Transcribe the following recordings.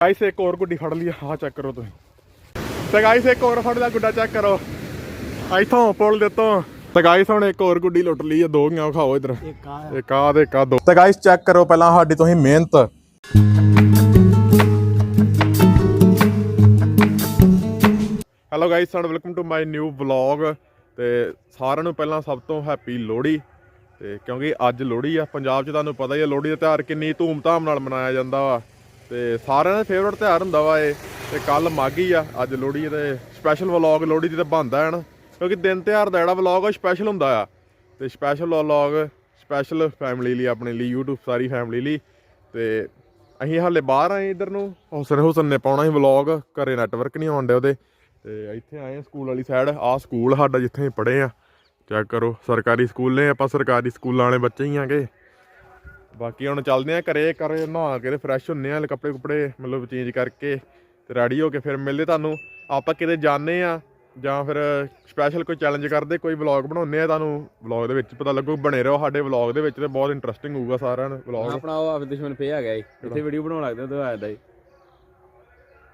Guys ਇੱਕ ਹੋਰ ਗੁੱਡੀ ਫੜ ਲਈ ਹਾਂ ਚੈੱਕ ਕਰੋ ਤੁਸੀਂ। ਤੇ ਗਾਈਸ ਇੱਕ ਹੋਰ ਫੜ ਲਿਆ ਗੁੱਡਾ ਚੈੱਕ ਕਰੋ। ਇੱਥੋਂ ਪੁੱਲ ਦੇ ਤੋਂ ਤੇ ਗਾਈਸ ਹੁਣ ਇੱਕ ਹੋਰ ਗੁੱਡੀ ਲੁੱਟ ਲਈ ਆ ਦੋ ਗੀਆਂ ਖਾਓ ਇਧਰ। ਇੱਕ ਆ। ਆ ਤੇ ਇੱਕ ਆ ਦੋ। ਤੇ ਗਾਈਸ ਚੈੱਕ ਕਰੋ ਪਹਿਲਾਂ ਸਾਡੀ ਤੁਸੀਂ ਮਿਹਨਤ। ਹੈਲੋ ਗਾਈਸ ਸਾਡਾ welcome to my new vlog ਤੇ ਸਾਰਿਆਂ ਨੂੰ ਪਹਿਲਾਂ ਸਭ ਤੋਂ ਹੈਪੀ ਲੋਹੜੀ। ਤੇ ਕਿਉਂਕਿ ਅੱਜ ਲੋਹੜੀ ਆ ਪੰਜਾਬ 'ਚ ਤੁਹਾਨੂੰ ਪਤਾ ਹੀ ਆ ਲੋਹੜੀ ਦਾ ਤਿਉਹਾਰ ਕਿੰਨੀ ਧੂਮ-ਧਾਮ ਨਾਲ ਮਨਾਇਆ ਜਾਂਦਾ ਵਾ। ਤੇ ਸਾਰਿਆਂ ਦਾ ਫੇਵਰਟ ਤਿਉਹਾਰ ਹੁੰਦਾ ਵਾ ਇਹ, ਤੇ ਕੱਲ ਮਾਗੀ ਆ, ਅੱਜ ਲੋਹੜੀ ਤੇ ਸਪੈਸ਼ਲ ਵਲੌਗ ਲੋਹੜੀ ਦੀ ਤੇ ਬਣਦਾ ਹੈ ਨਾ ਕਿਉਂਕਿ ਦਿਨ ਤਿਉਹਾਰ ਦਾ ਜਿਹੜਾ ਵਲੌਗ ਆ ਸਪੈਸ਼ਲ ਹੁੰਦਾ ਆ। ਤੇ ਸਪੈਸ਼ਲ ਵਲੌਗ ਸਪੈਸ਼ਲ ਫੈਮਿਲੀ ਲਈ, ਆਪਣੇ ਲਈ, YouTube ਸਾਰੀ ਫੈਮਿਲੀ ਲਈ, ਤੇ ਅਸੀਂ ਹਾਲੇ ਬਾਹਰ ਆਏ ਇਧਰ ਨੂੰ, ਹੁਸਨ ਹੁਸਨ ਨੇ ਪਾਉਣਾ ਸੀ ਵਲੌਗ ਘਰੇ ਨੈਟਵਰਕ ਨਹੀਂ ਆਉਂਦੇ ਉਹਦੇ, ਤੇ ਇੱਥੇ ਆਏ ਆ ਸਕੂਲ ਵਾਲੀ ਸਾਈਡ ਆਹ ਸਕੂਲ ਸਾਡਾ ਜਿੱਥੇ ਅਸੀਂ ਪੜ੍ਹੇ ਆ ਚੈੱਕ ਕਰੋ, ਸਰਕਾਰੀ ਸਕੂਲ ਨੇ, ਆਪਾਂ ਸਰਕਾਰੀ ਸਕੂਲਾਂ ਵਾਲੇ ਬੱਚੇ ਹੀ ਆਂਗੇ। ਬਾਕੀ ਹੁਣ ਚੱਲਦੇ ਆ ਘਰੇ ਕਰੇ ਨਹਾ ਕੇ ਤੇ ਫਰੈਸ਼ ਹੁੰਨੇ ਆ ਕੱਪੜੇ ਕੁਪੜੇ ਮਤਲਬ ਚੇਂਜ ਕਰਕੇ ਤੇ ਰੈਡੀ ਹੋ ਕੇ ਫਿਰ ਮਿਲਦੇ ਤੁਹਾਨੂੰ। ਆਪਾਂ ਕਿਤੇ ਜਾਣੇ ਆ ਜਾਂ ਫਿਰ ਸਪੈਸ਼ਲ ਕੋਈ ਚੈਲੰਜ ਕਰਦੇ ਕੋਈ ਵਲੌਗ ਬਣਾਉਂਦੇ ਆ ਤੁਹਾਨੂੰ। ਵਲੌਗ ਦੇ ਵਿੱਚ ਪਤਾ ਲੱਗੂ ਬਣੇ ਰਹੋ ਸਾਡੇ ਵਲੌਗ ਦੇ ਵਿੱਚ ਤੇ ਬਹੁਤ ਇੰਟਰਸਟਿੰਗ ਹੋਊਗਾ ਸਾਰਿਆਂ ਨੂੰ ਵਲੌਗ ਆਪਣਾ ਉਹ ਆਪ ਦੁਸ਼ਮਣ ਫੇ ਆ ਗਿਆ ਈ ਇੱਥੇ ਵੀਡੀਓ ਬਣਾਉਣ ਲੱਗਦੇ ਉਦੋਂ ਆਇਆ ਦਾ ਈ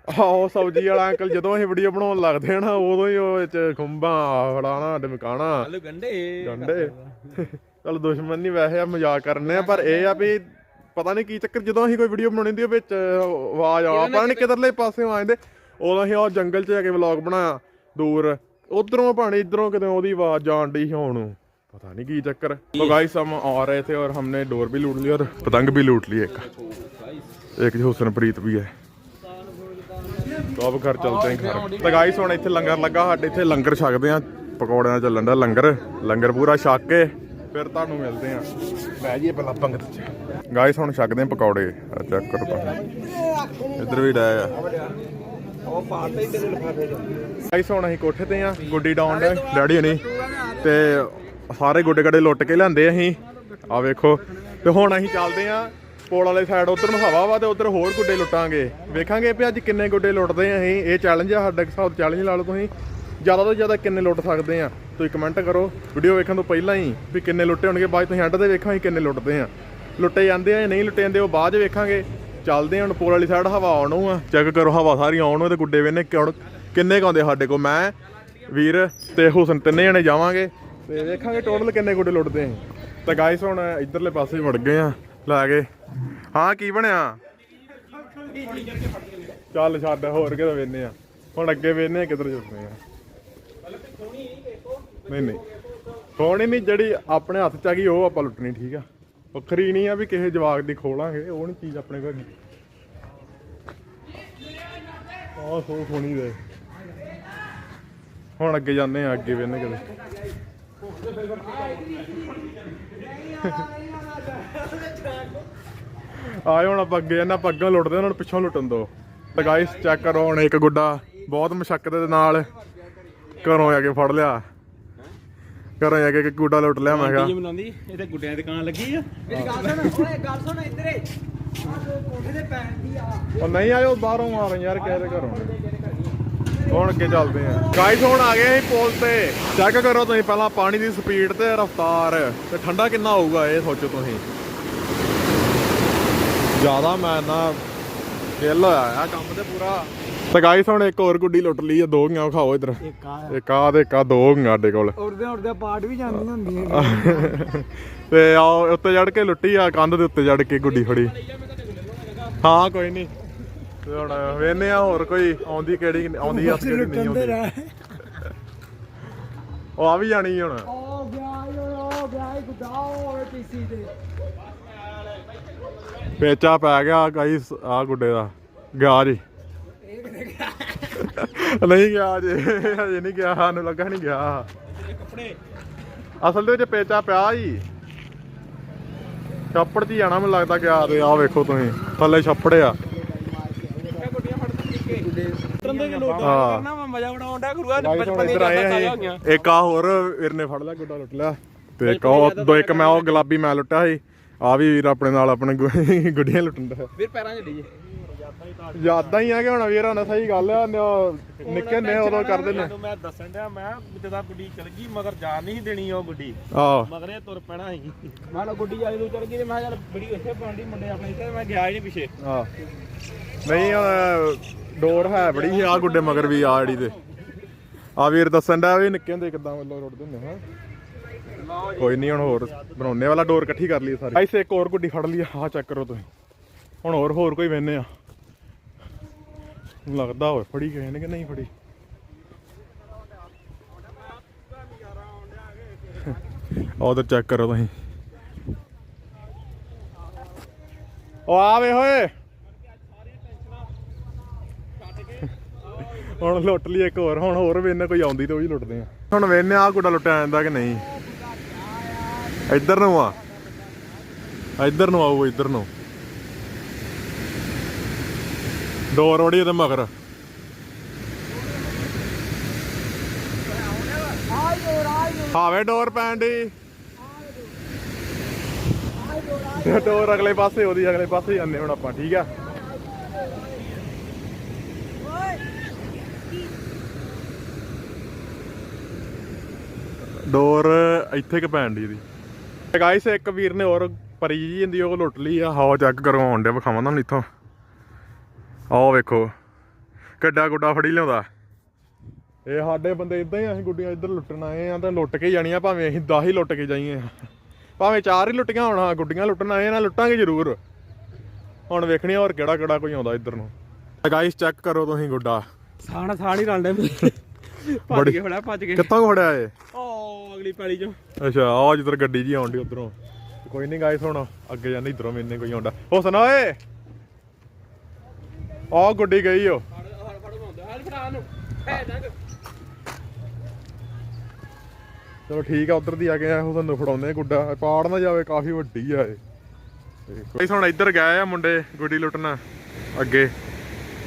ਆਹੋ ਸਬਜ਼ੀ ਵਾਲਾ ਅੰਕਲ ਜਦੋਂ ਅਸੀਂ ਵੀਡੀਓ ਬਣਾਉਣ ਲੱਗਦੇ ਆ ਨਾ ਉਦੋਂ ਹੀ ਉਹ ਵਿੱਚ ਖੁੰਬਾਂ ਫੜਾਣਾ ਡਮਕਾਣਾ। ਆਲੂ ਗੰਡੇ ਗੰਡੇ ਚਲ ਦੁਸ਼ਮਣ ਨਹੀਂ ਵੈਸੇ ਆ, ਮਜ਼ਾਕ ਕਰਨੇ ਆ, ਪਰ ਇਹ ਆ ਵੀ ਪਤਾ ਨਹੀਂ ਕੀ ਚੱਕਰ, ਜਦੋਂ ਅਸੀਂ ਕੋਈ ਵੀਡੀਓ ਬਣਾਉਣੀ ਹੁੰਦੀ ਉਹ ਵਿੱਚ ਆਵਾਜ਼ ਆ ਪਤਾ ਨਹੀਂ ਕਿਧਰਲੇ ਪਾਸੇ ਆ ਜਾਂਦੇ, ਉਦੋਂ ਅਸੀਂ ਉਹ ਜੰਗਲ 'ਚ ਜਾ ਕੇ ਵਲੌਗ ਬਣਾਇਆ, ਦੂਰ, ਉਧਰੋਂ ਪਾਣੀ ਇਧਰੋਂ ਕਿਤੇ ਉਹਦੀ ਆਵਾਜ਼ ਜਾਣ ਡਈ ਹੋਣ ਨੂੰ ਪਤਾ ਨਹੀਂ ਕੀ ਚੱਕਰ। ਸੋ ਗਾਇਸ ਹਮ ਆ ਰਹੇ ਥੇ ਔਰ ਹਮਨੇ ਡੋਰ ਵੀ ਲੂਟ ਲਈ ਔਰ ਪਤੰਗ ਵੀ ਲੂਟ ਲਈ ਇੱਕ। ਇੱਕ ਜੀ ਹੁਸਨਪ੍ਰੀਤ ਵੀ ਹੈ। ਤੋਬ ਘਰ ਚਲਦੇ ਹਾਂ ਘਰ। ਤਾਂ ਗਾਇਸ ਹੁਣ ਇੱਥੇ ਲੰਗਰ ਲੱਗਾ, ਸਾਡੇ ਇੱਥੇ ਲੰਗਰ ਛਕਦੇ ਆ, ਪਕੌੜਿਆਂ ਚੱਲਣ ਦਾ ਲੰਗਰ ਲੰਗਰ ਪੂਰਾ ਛੱਕ ਕੇ। ਫਿਰ ਤੁਹਾਨੂੰ ਮਿਲਦੇ ਆ ਬਹਿ ਜਾਈਏ ਪਹਿਲਾਂ ਪੰਗਤ 'ਚ। ਗਾਇਸ ਹੁਣ ਛਕਦੇ ਆ ਪਕੌੜੇ। ਚੈੱਕ ਕਰੋ ਤੁਸੀਂ ਇੱਧਰ ਵੀ ਡਾਇਆ ਆ। ਗਾਇਸ ਹੁਣ ਅਸੀਂ ਕੋਠੇ ਤੇ ਆ ਗੁੱਡੀ ਡਾਊਨ ਡੈਡੀ ਹਣੀ। ਤੇ ਸਾਰੇ ਗੁੱਡੇ ਗੱਡੇ ਲੁੱਟ ਕੇ ਲਿਆਂਦੇ ਅਸੀਂ। ਆ ਵੇਖੋ। ਤੇ ਹੁਣ ਅਸੀਂ ਚੱਲਦੇ ਆ ਪੋਲ ਵਾਲੇ ਸਾਈਡ ਉਧਰ ਨੂੰ ਹਵਾ ਵਾ ਤੇ ਉਧਰ ਹੋਰ ਗੁੱਡੇ ਲੁੱਟਾਂਗੇ। ਵੇਖਾਂਗੇ ਵੀ ਅੱਜ ਕਿੰਨੇ ਗੁੱਡੇ ਲੁੱਟਦੇ ਆ ਅਸੀਂ। ਇਹ ਚੈਲੰਜ ਆ, ਸਾਡਾ ਹਿਸਾਬ ਚੈਲੰਜ ਲਾ ਲਓ ਤੁਸੀਂ। ਜ਼ਿਆਦਾ ਤੋਂ ਜ਼ਿਆਦਾ ਕਿੰਨੇ ਲੁੱਟ ਸਕਦੇ ਆ? ਤੁਸੀਂ ਕਮੈਂਟ ਕਰੋ। ਵੀਡੀਓ ਵੇਖਣ ਤੋਂ ਪਹਿਲਾਂ ਹੀ ਵੀ ਕਿੰਨੇ ਲੁੱਟੇ ਹੋਣਗੇ। ਬਾਅਦ ਤੁਸੀਂ ਐਂਡ ਤੇ ਵੇਖਾਂਗੇ ਕਿੰਨੇ ਲੁੱਟਦੇ ਆ। ਲੁੱਟੇ ਜਾਂਦੇ ਆ ਜਾਂ ਨਹੀਂ ਲੁੱਟੇ ਜਾਂਦੇ, ਉਹ ਬਾਅਦ 'ਚ ਵੇਖਾਂਗੇ। ਚੱਲਦੇ ਹੁਣ ਪੋਲ ਵਾਲੀ ਸਾਈਡ ਹਵਾ ਆਉਣੋਂ ਆ। ਚੈੱਕ ਕਰੋ, ਹਵਾ ਸਾਰੀ ਆਉਣੋਂ ਤੇ ਗੁੱਡੇ ਵੇਨੇ ਕਿੰਨੇ ਕੁ ਆਉਂਦੇ ਸਾਡੇ ਕੋਲ। ਮੈਂ, ਵੀਰ ਤੇ ਹੁਸਨ ਤਿੰਨੇ ਜਣੇ ਜਾਵਾਂਗੇ ਤੇ ਵੇਖਾਂਗੇ ਟੋਟਲ ਕਿੰਨੇ ਗੁੱਡੇ ਲੁੱਟਦੇ ਆ। ਤਾਂ ਗਾਇਸ ਹੁਣ ਇਧਰਲੇ ਪਾਸੇ ਵੜ ਗਏ ਆ, ਲੈ ਕੇ ਹਾਂ, ਕੀ ਬਣਿਆ? ਚੱਲ ਛੱਡ, ਹੋਰ ਕਿਤੇ ਵੇਨੇ ਆ। ਹੁਣ ਅੱਗੇ ਵੇਨੇ ਆ ਕਿੱਧਰ ਜੁੜਦੇ ਆ। ਨਹੀਂ ਨਹੀਂ। ਖੋਣੀ ਨਹੀਂ, ਜਿਹੜੀ ਆਪਣੇ ਹੱਥ ਚ ਆ ਗਈ, ਉਹ ਆਪਾਂ ਲੁੱਟਣੀ, ਠੀਕ ਆ। ਵੱਖਰੀ ਨਹੀਂ ਆ ਵੀ ਕਿਸੇ ਜਵਾਕ ਦੀ ਖੋਲਾਂਗੇ, ਉਹ ਨਹੀਂ ਚੀਜ਼ ਆਪਣੇ ਕੋਲ ਹੈਗੀ ਆਹ ਸੋ ਖੋਣੀ ਦੇ। ਹੁਣ ਅੱਗੇ ਜਾਂਦੇ ਆ, ਅੱਗੇ ਵੇਨੇ ਕਿਤੇ। ਆਏ ਹੁਣ ਆਪਾਂ ਅੱਗੇ ਇਹਨਾਂ ਪੱਗਾਂ ਲੁੱਟਦੇ ਉਹਨਾਂ ਨੂੰ ਪਿੱਛੋਂ ਲੁੱਟਣ ਦੋ। ਤਾਂ ਗਾਇਸ ਚੈੱਕ ਕਰੋ ਹੁਣ ਇੱਕ ਗੁੱਡਾ, ਬਹੁਤ ਮੁਸ਼ਕਲ ਦੇ ਨਾਲ। ਘਰੋਂ ਆ ਕੇ ਫੜ ਲਿਆ। ਘਰੋਂ ਆ ਕੇ ਇੱਕ ਗੁੱਡਾ ਲੁੱਟ ਲਿਆ ਮੈਂ ਕਿਹਾ। ਕੀ ਬਣਾਉਂਦੀ? ਇਹਦੇ ਗੁੱਡਿਆਂ ਦੀ ਦੁਕਾਨ ਲੱਗੀ ਆ। ਮੇਰੀ ਗੱਲ ਸੁਣ ਓਏ ਗੱਲ ਸੁਣ ਇੱਧਰੇ। ਆ ਜੋ ਕੋਠੇ ਦੇ ਪੈਣ ਦੀ ਆ। ਉਹ ਨਹੀਂ ਆਇਓ ਬਾਹਰੋਂ ਮਾਰ ਯਾਰ ਕਿਹਦੇ ਘਰੋਂ? ਹੁਣ ਅੱਗੇ ਚੱਲਦੇ ਆ। ਗਾਇਸ ਹੁਣ ਆ ਗਏ ਅਸੀਂ ਪੁਲ ਤੇ। ਚੈੱਕ ਕਰੋ ਤੁਸੀਂ ਪਹਿਲਾਂ ਪਾਣੀ ਦੀ ਸਪੀਡ ਤੇ ਰਫ਼ਤਾਰ। ਤੇ ਠੰਡਾ ਕਿੰਨਾ ਹੋਊਗਾ ਇਹ ਸੋਚੋ ਤੁਸੀਂ। ਜ਼ਿਆਦਾ ਮੈਂ ਨਾ ਖੇਲ ਹੋਇਆ ਆ ਕੰਮ ਤੇ ਪੂਰਾ। ਤੇ ਗਾਇਸ ਹੁਣ ਇੱਕ ਹੋਰ ਗੁੱਡੀ ਲੁੱਟ ਲਈ ਆ ਦੋ ਗੀਆਂ ਖਾਓ ਇਧਰ। ਇੱਕ ਆ। ਇੱਕ ਆ ਤੇ ਇੱਕ ਆ ਦੋ ਗੀਆਂ ਸਾਡੇ ਕੋਲ। ਉੜਦੇ ਉੜਦੇ ਪਾਰਟ ਵੀ ਜਾਂਦੀਆਂ ਹੁੰਦੀਆਂ ਤੇ ਆ ਉੱਤੇ ਚੜ ਕੇ ਲੁੱਟੀ ਆ ਕੰਧ ਦੇ ਉੱਤੇ ਚੜ ਕੇ ਗੁੱਡੀ ਫੜੀ। ਹਾਂ ਕੋਈ ਨਹੀਂ ਤੇ ਹੁਣ ਵੇਨੇ ਆ ਹੋਰ ਕੋਈ ਆਉਂਦੀ ਕਿਹੜੀ ਆਉਂਦੀ ਆ ਕਿਹੜੀ ਨਹੀਂ ਆਉਂਦੀ। ਉਹ ਆ ਵੀ ਜਾਣੀ ਹੁਣ। ਗਿਆ ਗਿਆ ਪੀਸੀ ਤੇ। ਪੇਚਾ ਪੈ ਗਿਆ ਗਾਈਸ ਆ ਗੁੱਡੇ ਦਾ ਗਿਆ ਜੀ। ਨਹੀਂ ਗਿਆ। ਜੀ ਹਜੇ ਨਹੀਂ ਗਿਆ ਸਾਨੂੰ ਲੱਗਾ ਨਹੀਂ ਗਿਆ। ਕੱਪੜੇ ਅਸਲ ਦੇ ਵਿੱਚ ਪੇਚਾ ਪਿਆ ਹੀ। ਛੱਪੜ 'ਚ ਹੀ ਜਾਣਾ ਮੈਨੂੰ ਲੱਗਦਾ ਗਿਆ ਤੇ ਆ ਵੇਖੋ ਤੁਸੀਂ ਥੱਲੇ ਛੱਪੜ ਆ। ਇੱਕ ਆ ਹੋਰ ਵੀਰ ਨੇ ਫੜ ਲਿਆ ਗੁੱਡਾ ਲੁੱਟ ਲਿਆ। ਤੇ ਇੱਕ ਉਹ ਦੋ ਇੱਕ ਮੈਂ ਉਹ ਗੁਲਾਬੀ ਮੈਂ ਲੁੱਟਿਆ ਸੀ। ਆ ਵੀ ਵੀਰ ਆਪਣੇ ਨਾਲ ਆਪਣੇ ਗੁੱਡੀਆਂ ਲੁੱਟਣ ਦਾ ਵੀਰ ਪੈਰਾਂ 'ਚ ਡੀ ਯਾਦਾਂ ਹੀ ਆ ਕਿ ਹੁਣ ਵੀਰ ਹੁਣ ਸਹੀ ਗੱਲ ਆ ਨ- ਨਿੱਕੇ ਨੇ ਉਦੋਂ ਕਰਦੇ ਨੇ ਜਦੋਂ ਮੈਂ ਦੱਸਣ ਡਿਆ ਮੈਂ ਜਦੋਂ ਗੁੱਡੀ ਚਲ ਗਈ ਮਗਰ ਜਾਣ ਨਹੀਂ ਦੇਣੀ ਉਹ ਗੁੱਡੀ। ਆਹ। ਮਗਰੇ ਤੁਰ ਪੈਣਾ ਸੀ। ਮੈਂ ਲੋ ਗੁੱਡੀ ਵਾਲੀ ਨੂੰ ਚਲ ਗਈ ਤੇ ਮੈਂ ਚੱਲ ਬੜੀ ਇੱਥੇ ਪਾਉਂਦੀ ਮੁੰਡੇ ਆਪਣੇ ਇੱਥੇ ਮੈਂ ਗਿਆ ਹੀ ਨਹੀਂ ਪਿੱਛੇ। ਆਹ। ਨਹੀਂ ਹੁਣ ਡੋਰ ਹੈ ਬੜੀ ਸੀ ਆ ਗੁੱਡੇ ਮਗਰ ਵੀ ਆ ਜਿਹੜੀ ਤੇ। ਆ ਵੀਰ ਦੱਸਣ ਦਾ ਵੀ ਨਿੱਕੇ ਹੁੰਦੇ ਕਿਦਾਂ ਵੱਲੋਂ ਰੁੱਟਦੇ ਹੁੰਦੇ ਹਾਂ। ਕੋਈ ਨਹੀਂ ਹੁਣ ਹੋਰ ਬਣਾਉਣੇ ਵਾਲਾ ਡੋਰ ਇਕੱਠੀ ਕਰ ਲਈ ਸਾਰੀ। ਐਸੇ ਇੱਕ ਹੋਰ ਗੁੱਡੀ ਫੜ ਲਈ ਆਹ ਚੈੱਕ ਕਰੋ ਤੁਸੀਂ। ਹੁਣ ਹੋਰ ਹੋਰ ਕੋਈ ਵੇਨੇ ਆ। ਲੱਗਦਾ ਹੋਏ ਫੜੀ ਗਏ ਨੇ ਕਿ ਨਹੀਂ ਫੜੀ? ਉਧਰ ਚੈੱਕ ਕਰੋ ਤੁਸੀਂ। ਉਹ ਆ ਵੇ ਹੋਏ ਹੁਣ ਲੁੱਟ ਲਈ ਇੱਕ ਹੋਰ, ਹੁਣ ਹੋਰ ਵੇਨੇ ਕੋਈ ਆਉਂਦੀ ਤੇ ਉਹ ਵੀ ਲੁੱਟਦੇ ਆ। ਹੁਣ ਵੇਨੇ ਆ ਗੁੱਡਾ ਲੁੱਟਿਆ ਜਾਂਦਾ ਕਿ ਨਹੀਂ। ਇੱਧਰ ਨੂੰ ਆ। ਇੱਧਰ ਨੂੰ ਆਓ ਇੱਧਰ ਨੂੰ। ਡੋਰ ਵੜੀ ਉਹਦੇ ਮਗਰ। ਡੋਰ ਹਾਵੇ ਡੋਰ ਪੈਣ ਦੀ ਡੋਰ ਅਗਲੇ ਪਾਸੇ, ਉਹਦੀ ਅਗਲੇ ਪਾਸੇ ਜਾਂਦੇ ਹੁਣ ਆਪਾਂ, ਠੀਕ ਆ? ਡੋਰ ਇੱਥੇ ਕਿ ਪੈਣ ਦੀ ਇਹਦੀ। ਗਾਇਸ ਇੱਕ ਵੀਰ ਨੇ ਹੋਰ ਪਰੀ ਜੀ ਹੁੰਦੀ ਉਹ ਲੁੱਟ ਲਈ ਆ। ਹਾਓ ਚੈੱਕ ਕਰਵਾਉਣ ਦੇ ਵਿਖਾਵਾਂ ਤੁਹਾਨੂੰ ਇੱਥੋਂ। ਆਓ ਵੇਖੋ ਕਿੱਡਾ ਗੁੱਡਾ ਫੜੀ ਲਿਆਉਂਦਾ। ਇਹ ਸਾਡੇ ਬੰਦੇ ਇਦਾਂ ਹੀ ਆ, ਅਸੀਂ ਗੁੱਡੀਆਂ ਇੱਧਰ ਲੁੱਟਣ ਆਏ ਆ ਤਾਂ ਲੁੱਟ ਕੇ ਹੀ ਜਾਣੀਆਂ ਭਾਵੇਂ ਅਸੀਂ 10 ਹੀ ਲੁੱਟ ਕੇ ਜਾਈਏ। ਭਾਵੇਂ ਚਾਰ ਹੀ ਲੁੱਟੀਆਂ ਹੋਣ ਹਾਂ ਗੁੱਡੀਆਂ ਲੁੱਟਣ ਆਏ ਨਾ ਲੁੱਟਾਂਗੇ ਜ਼ਰੂਰ। ਹੁਣ ਵੇਖਣੀ ਹੋਰ ਕਿਹੜਾ ਕਿਹੜਾ ਕੋਈ ਆਉਂਦਾ ਇੱਧਰ ਨੂੰ। ਗਾਇਸ ਚੈੱਕ ਕਰੋ ਤੁਸੀਂ ਗੁੱਡਾ। ਸਾਣ ਸਾਣ ਹੀ ਰਲਦੇ ਭੱਜ ਕੇ ਫੜਾ ਭੱਜ ਕੇ। ਕਿੱਥੋਂ ਫੜਿਆ ਏ ਓ ਅਗਲੀ ਪੈਲੀ ਚੋਂ। ਅੱਛਾ ਆ ਜਿੱਧਰ ਗੱਡੀ ਜੀ ਆਉਂਦੀ ਉਧਰੋਂ। ਕੋਈ ਨਹੀਂ ਗਾਇਸ ਹੁਣ ਅੱਗੇ ਜਾਂਦੇ ਇਧਰੋਂ ਮੈਨੇ ਕੋਈ ਆਉਂਦਾ। ਹੋ ਸੁਣਾ ਓਏ ਆ ਗੁੱਡੀ ਗਈ ਓ। ਚਲੋ ਠੀਕ ਆ, ਉਧਰ ਦੀ ਆ ਕੇ ਉਹ ਤੁਹਾਨੂੰ ਫੜਾਉਂਦੇ ਗੁੱਡਾ। ਪਾੜ ਨਾ ਜਾਵੇ, ਕਾਫੀ ਵੱਡੀ ਆ ਇਹ। ਗਾਇਸ ਹੁਣ ਇੱਧਰ ਗਏ ਆ ਮੁੰਡੇ ਗੁੱਡੀ ਲੁੱਟਣ ਅੱਗੇ।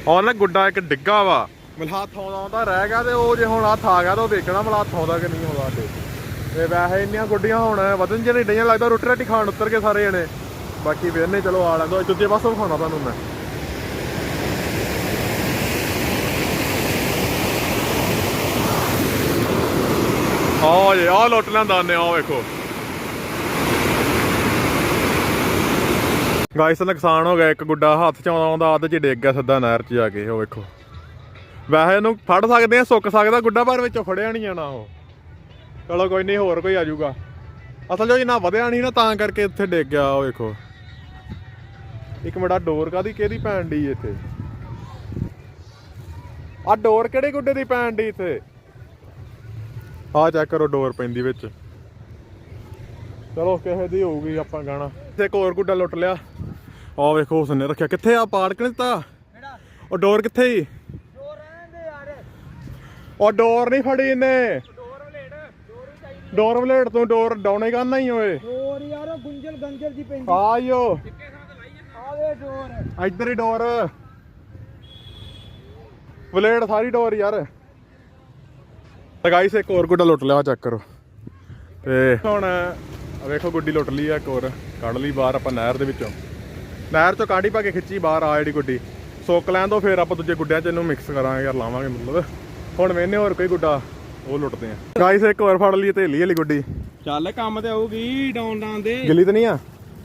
ਔਰ ਨਾ ਗੁੱਡਾ ਇੱਕ ਡਿੱਗਾ ਵਾ। ਮਲਹਾਥ ਆਉਂਦਾ ਆਉਂਦਾ ਰਹਿ ਗਿਆ ਤੇ ਉਹ ਜੇ ਹੁਣ ਹੱਥ ਆ ਗਿਆ ਤਾਂ ਉਹ ਦੇਖਣਾ ਮਲਹਾਥ ਆਉਂਦਾ ਕਿ ਨਹੀਂ ਆਉਂਦਾ ਅੱਡੇ ਤੇ ਵੈਸੇ ਇੰਨੀਆਂ ਗੁੱਡੀਆਂ ਹੁਣ ਵਧਣ ਜਿਹੜੇ ਡਈਆਂ, ਲੱਗਦਾ ਰੋਟੀ ਰਾਟੀ ਖਾਣ ਉੱਤਰ ਕੇ ਸਾਰੇ ਜਣੇ। ਬਾਕੀ ਵੇਨੇ ਚਲੋ ਆ ਲੈਂਦੋ। ਦੂਜੇ ਪਾਸੋਂ ਖਾਣਾ ਤੁਹਾਨੂੰ ਮੈਂ। ਆ ਜੀ, ਆਹ ਲੁੱਟ ਲੈਂਦਾ ਨੇ ਆ ਵੇਖੋ। ਗਾਇਸ ਨੁਕਸਾਨ ਹੋ ਗਿਆ, ਇੱਕ ਗੁੱਡਾ ਹੱਥ ਚ ਆਉਂਦਾ ਆਉਂਦਾ ਅੱਧ ਚ ਡਿੱਗ ਗਿਆ ਸਿੱਧਾ ਨਹਿਰ ਚ ਜਾ ਕੇ, ਉਹ ਵੇਖੋ। ਵੈਸੇ ਇਹਨੂੰ ਫੜ ਸਕਦੇ ਆ, ਸੁੱਕ ਸਕਦਾ, ਗੁੱਡਾ ਪਰ ਵਿੱਚੋਂ ਫੜਿਆ ਨਹੀਂ ਜਾਣਾ ਉਹ। ਚਲੋ ਕੋਈ ਨਹੀਂ, ਹੋਰ ਕੋਈ ਆ ਜਾਊਗਾ। ਅਸਲ ਜੋ ਇਹਨਾਂ ਵਧਿਆ ਨਹੀਂ ਨਾ, ਤਾਂ ਕਰਕੇ ਇੱਥੇ ਡਿੱਗ ਗਿਆ ਉਹ, ਵੇਖੋ। ਇੱਕ ਮਿੰਟ ਡੋਰ ਕਾਦੀ ਕਿਹਦੀ ਪੈਣ ਦੀ ਇੱਥੇ? ਆ ਡੋਰ ਕਿਹੜੇ ਗੁੱਡੇ ਦੀ ਪੈਣ ਦੀ ਇੱਥੇ? ਆ ਚੈੱਕ ਕਰੋ ਡੋਰ ਪੈਂਦੀ ਵਿੱਚ। ਚਲੋ ਕਿਸੇ ਦੀ ਹੋਊਗੀ ਆਪਾਂ ਗਾਣਾ। ਇੱਕ ਹੋਰ ਗੁੱਡਾ ਲੁੱਟ ਲਿਆ। ਆ ਵੇਖੋ ਉਸਨੇ ਰੱਖਿਆ। ਕਿੱਥੇ ਆ? ਪਾੜ ਕੇ ਨੀ ਦਿੱਤਾ ਉਹ ਡੋਰ ਕਿੱਥੇ ਹੀ ਉਹ ਡੋਰ ਨਹੀਂ ਫੜੀ ਇਹਨੇ। ਡੋਰ ਵਲੇਟ ਤੋਂ ਡੋਰ ਡਾਉਣੇ ਕਰਨਾ ਹੀ ਓਏ? ਡੋਰ ਯਾਰ ਗੁੰਜਲ ਗੰਜਲ ਦੀ ਪੈਂਦੀ। ਆਇਓ ਆਵੇ ਡੋਰ ਇੱਧਰ ਹੀ ਡੋਰ ਵਲੇਟ ਸਾਰੀ ਡੋਰ ਯਾਰ। ਗਾਈਸ ਇੱਕ ਹੋਰ ਗੁੱਡਾ ਲੁੱਟ ਲਿਆ ਚੈੱਕ ਕਰੋ। ਤੇ ਹੁਣ ਵੇਖੋ ਗੁੱਡੀ ਲੁੱਟ ਲਈ ਆ ਇੱਕ ਹੋਰ ਕੱਢ ਲਈ ਬਾਹਰ ਆਪਾਂ ਨਹਿਰ ਦੇ ਵਿੱਚੋਂ। ਨਹਿਰ ਚੋਂ ਕਾਢੀ ਪਾ ਕੇ ਖਿੱਚੀ ਬਾਹਰ ਆ ਜਿਹੜੀ ਗੁੱਡੀ। ਸੁੱਕ ਲੈਣ ਤੋਂ ਫਿਰ ਆਪਾਂ ਦੂਜੇ ਗੁੱਡਿਆਂ ਚ ਇਹਨੂੰ ਮਿਕਸ ਕਰਾਂਗੇ ਯਾਰ ਲਾਵਾਂਗੇ ਮਤਲਬ। ਹੁਣ ਵੇਨੇ ਹੋਰ ਕੋਈ ਗੁੱਡਾ ਉਹ ਲੁੱਟਦੇ ਆ। ਗਾਈਸ ਇੱਕ ਹੋਰ ਫੜ ਲਈ ਤੇਲੀ ਵਾਲੀ ਗੁੱਡੀ। ਚੱਲ ਕੰਮ ਤੇ ਆਊਗੀ ਡਾਉਨ ਡਾਉਨ ਦੇ ਗਿੱਲੀ ਤਾਂ ਨਹੀਂ ਆ?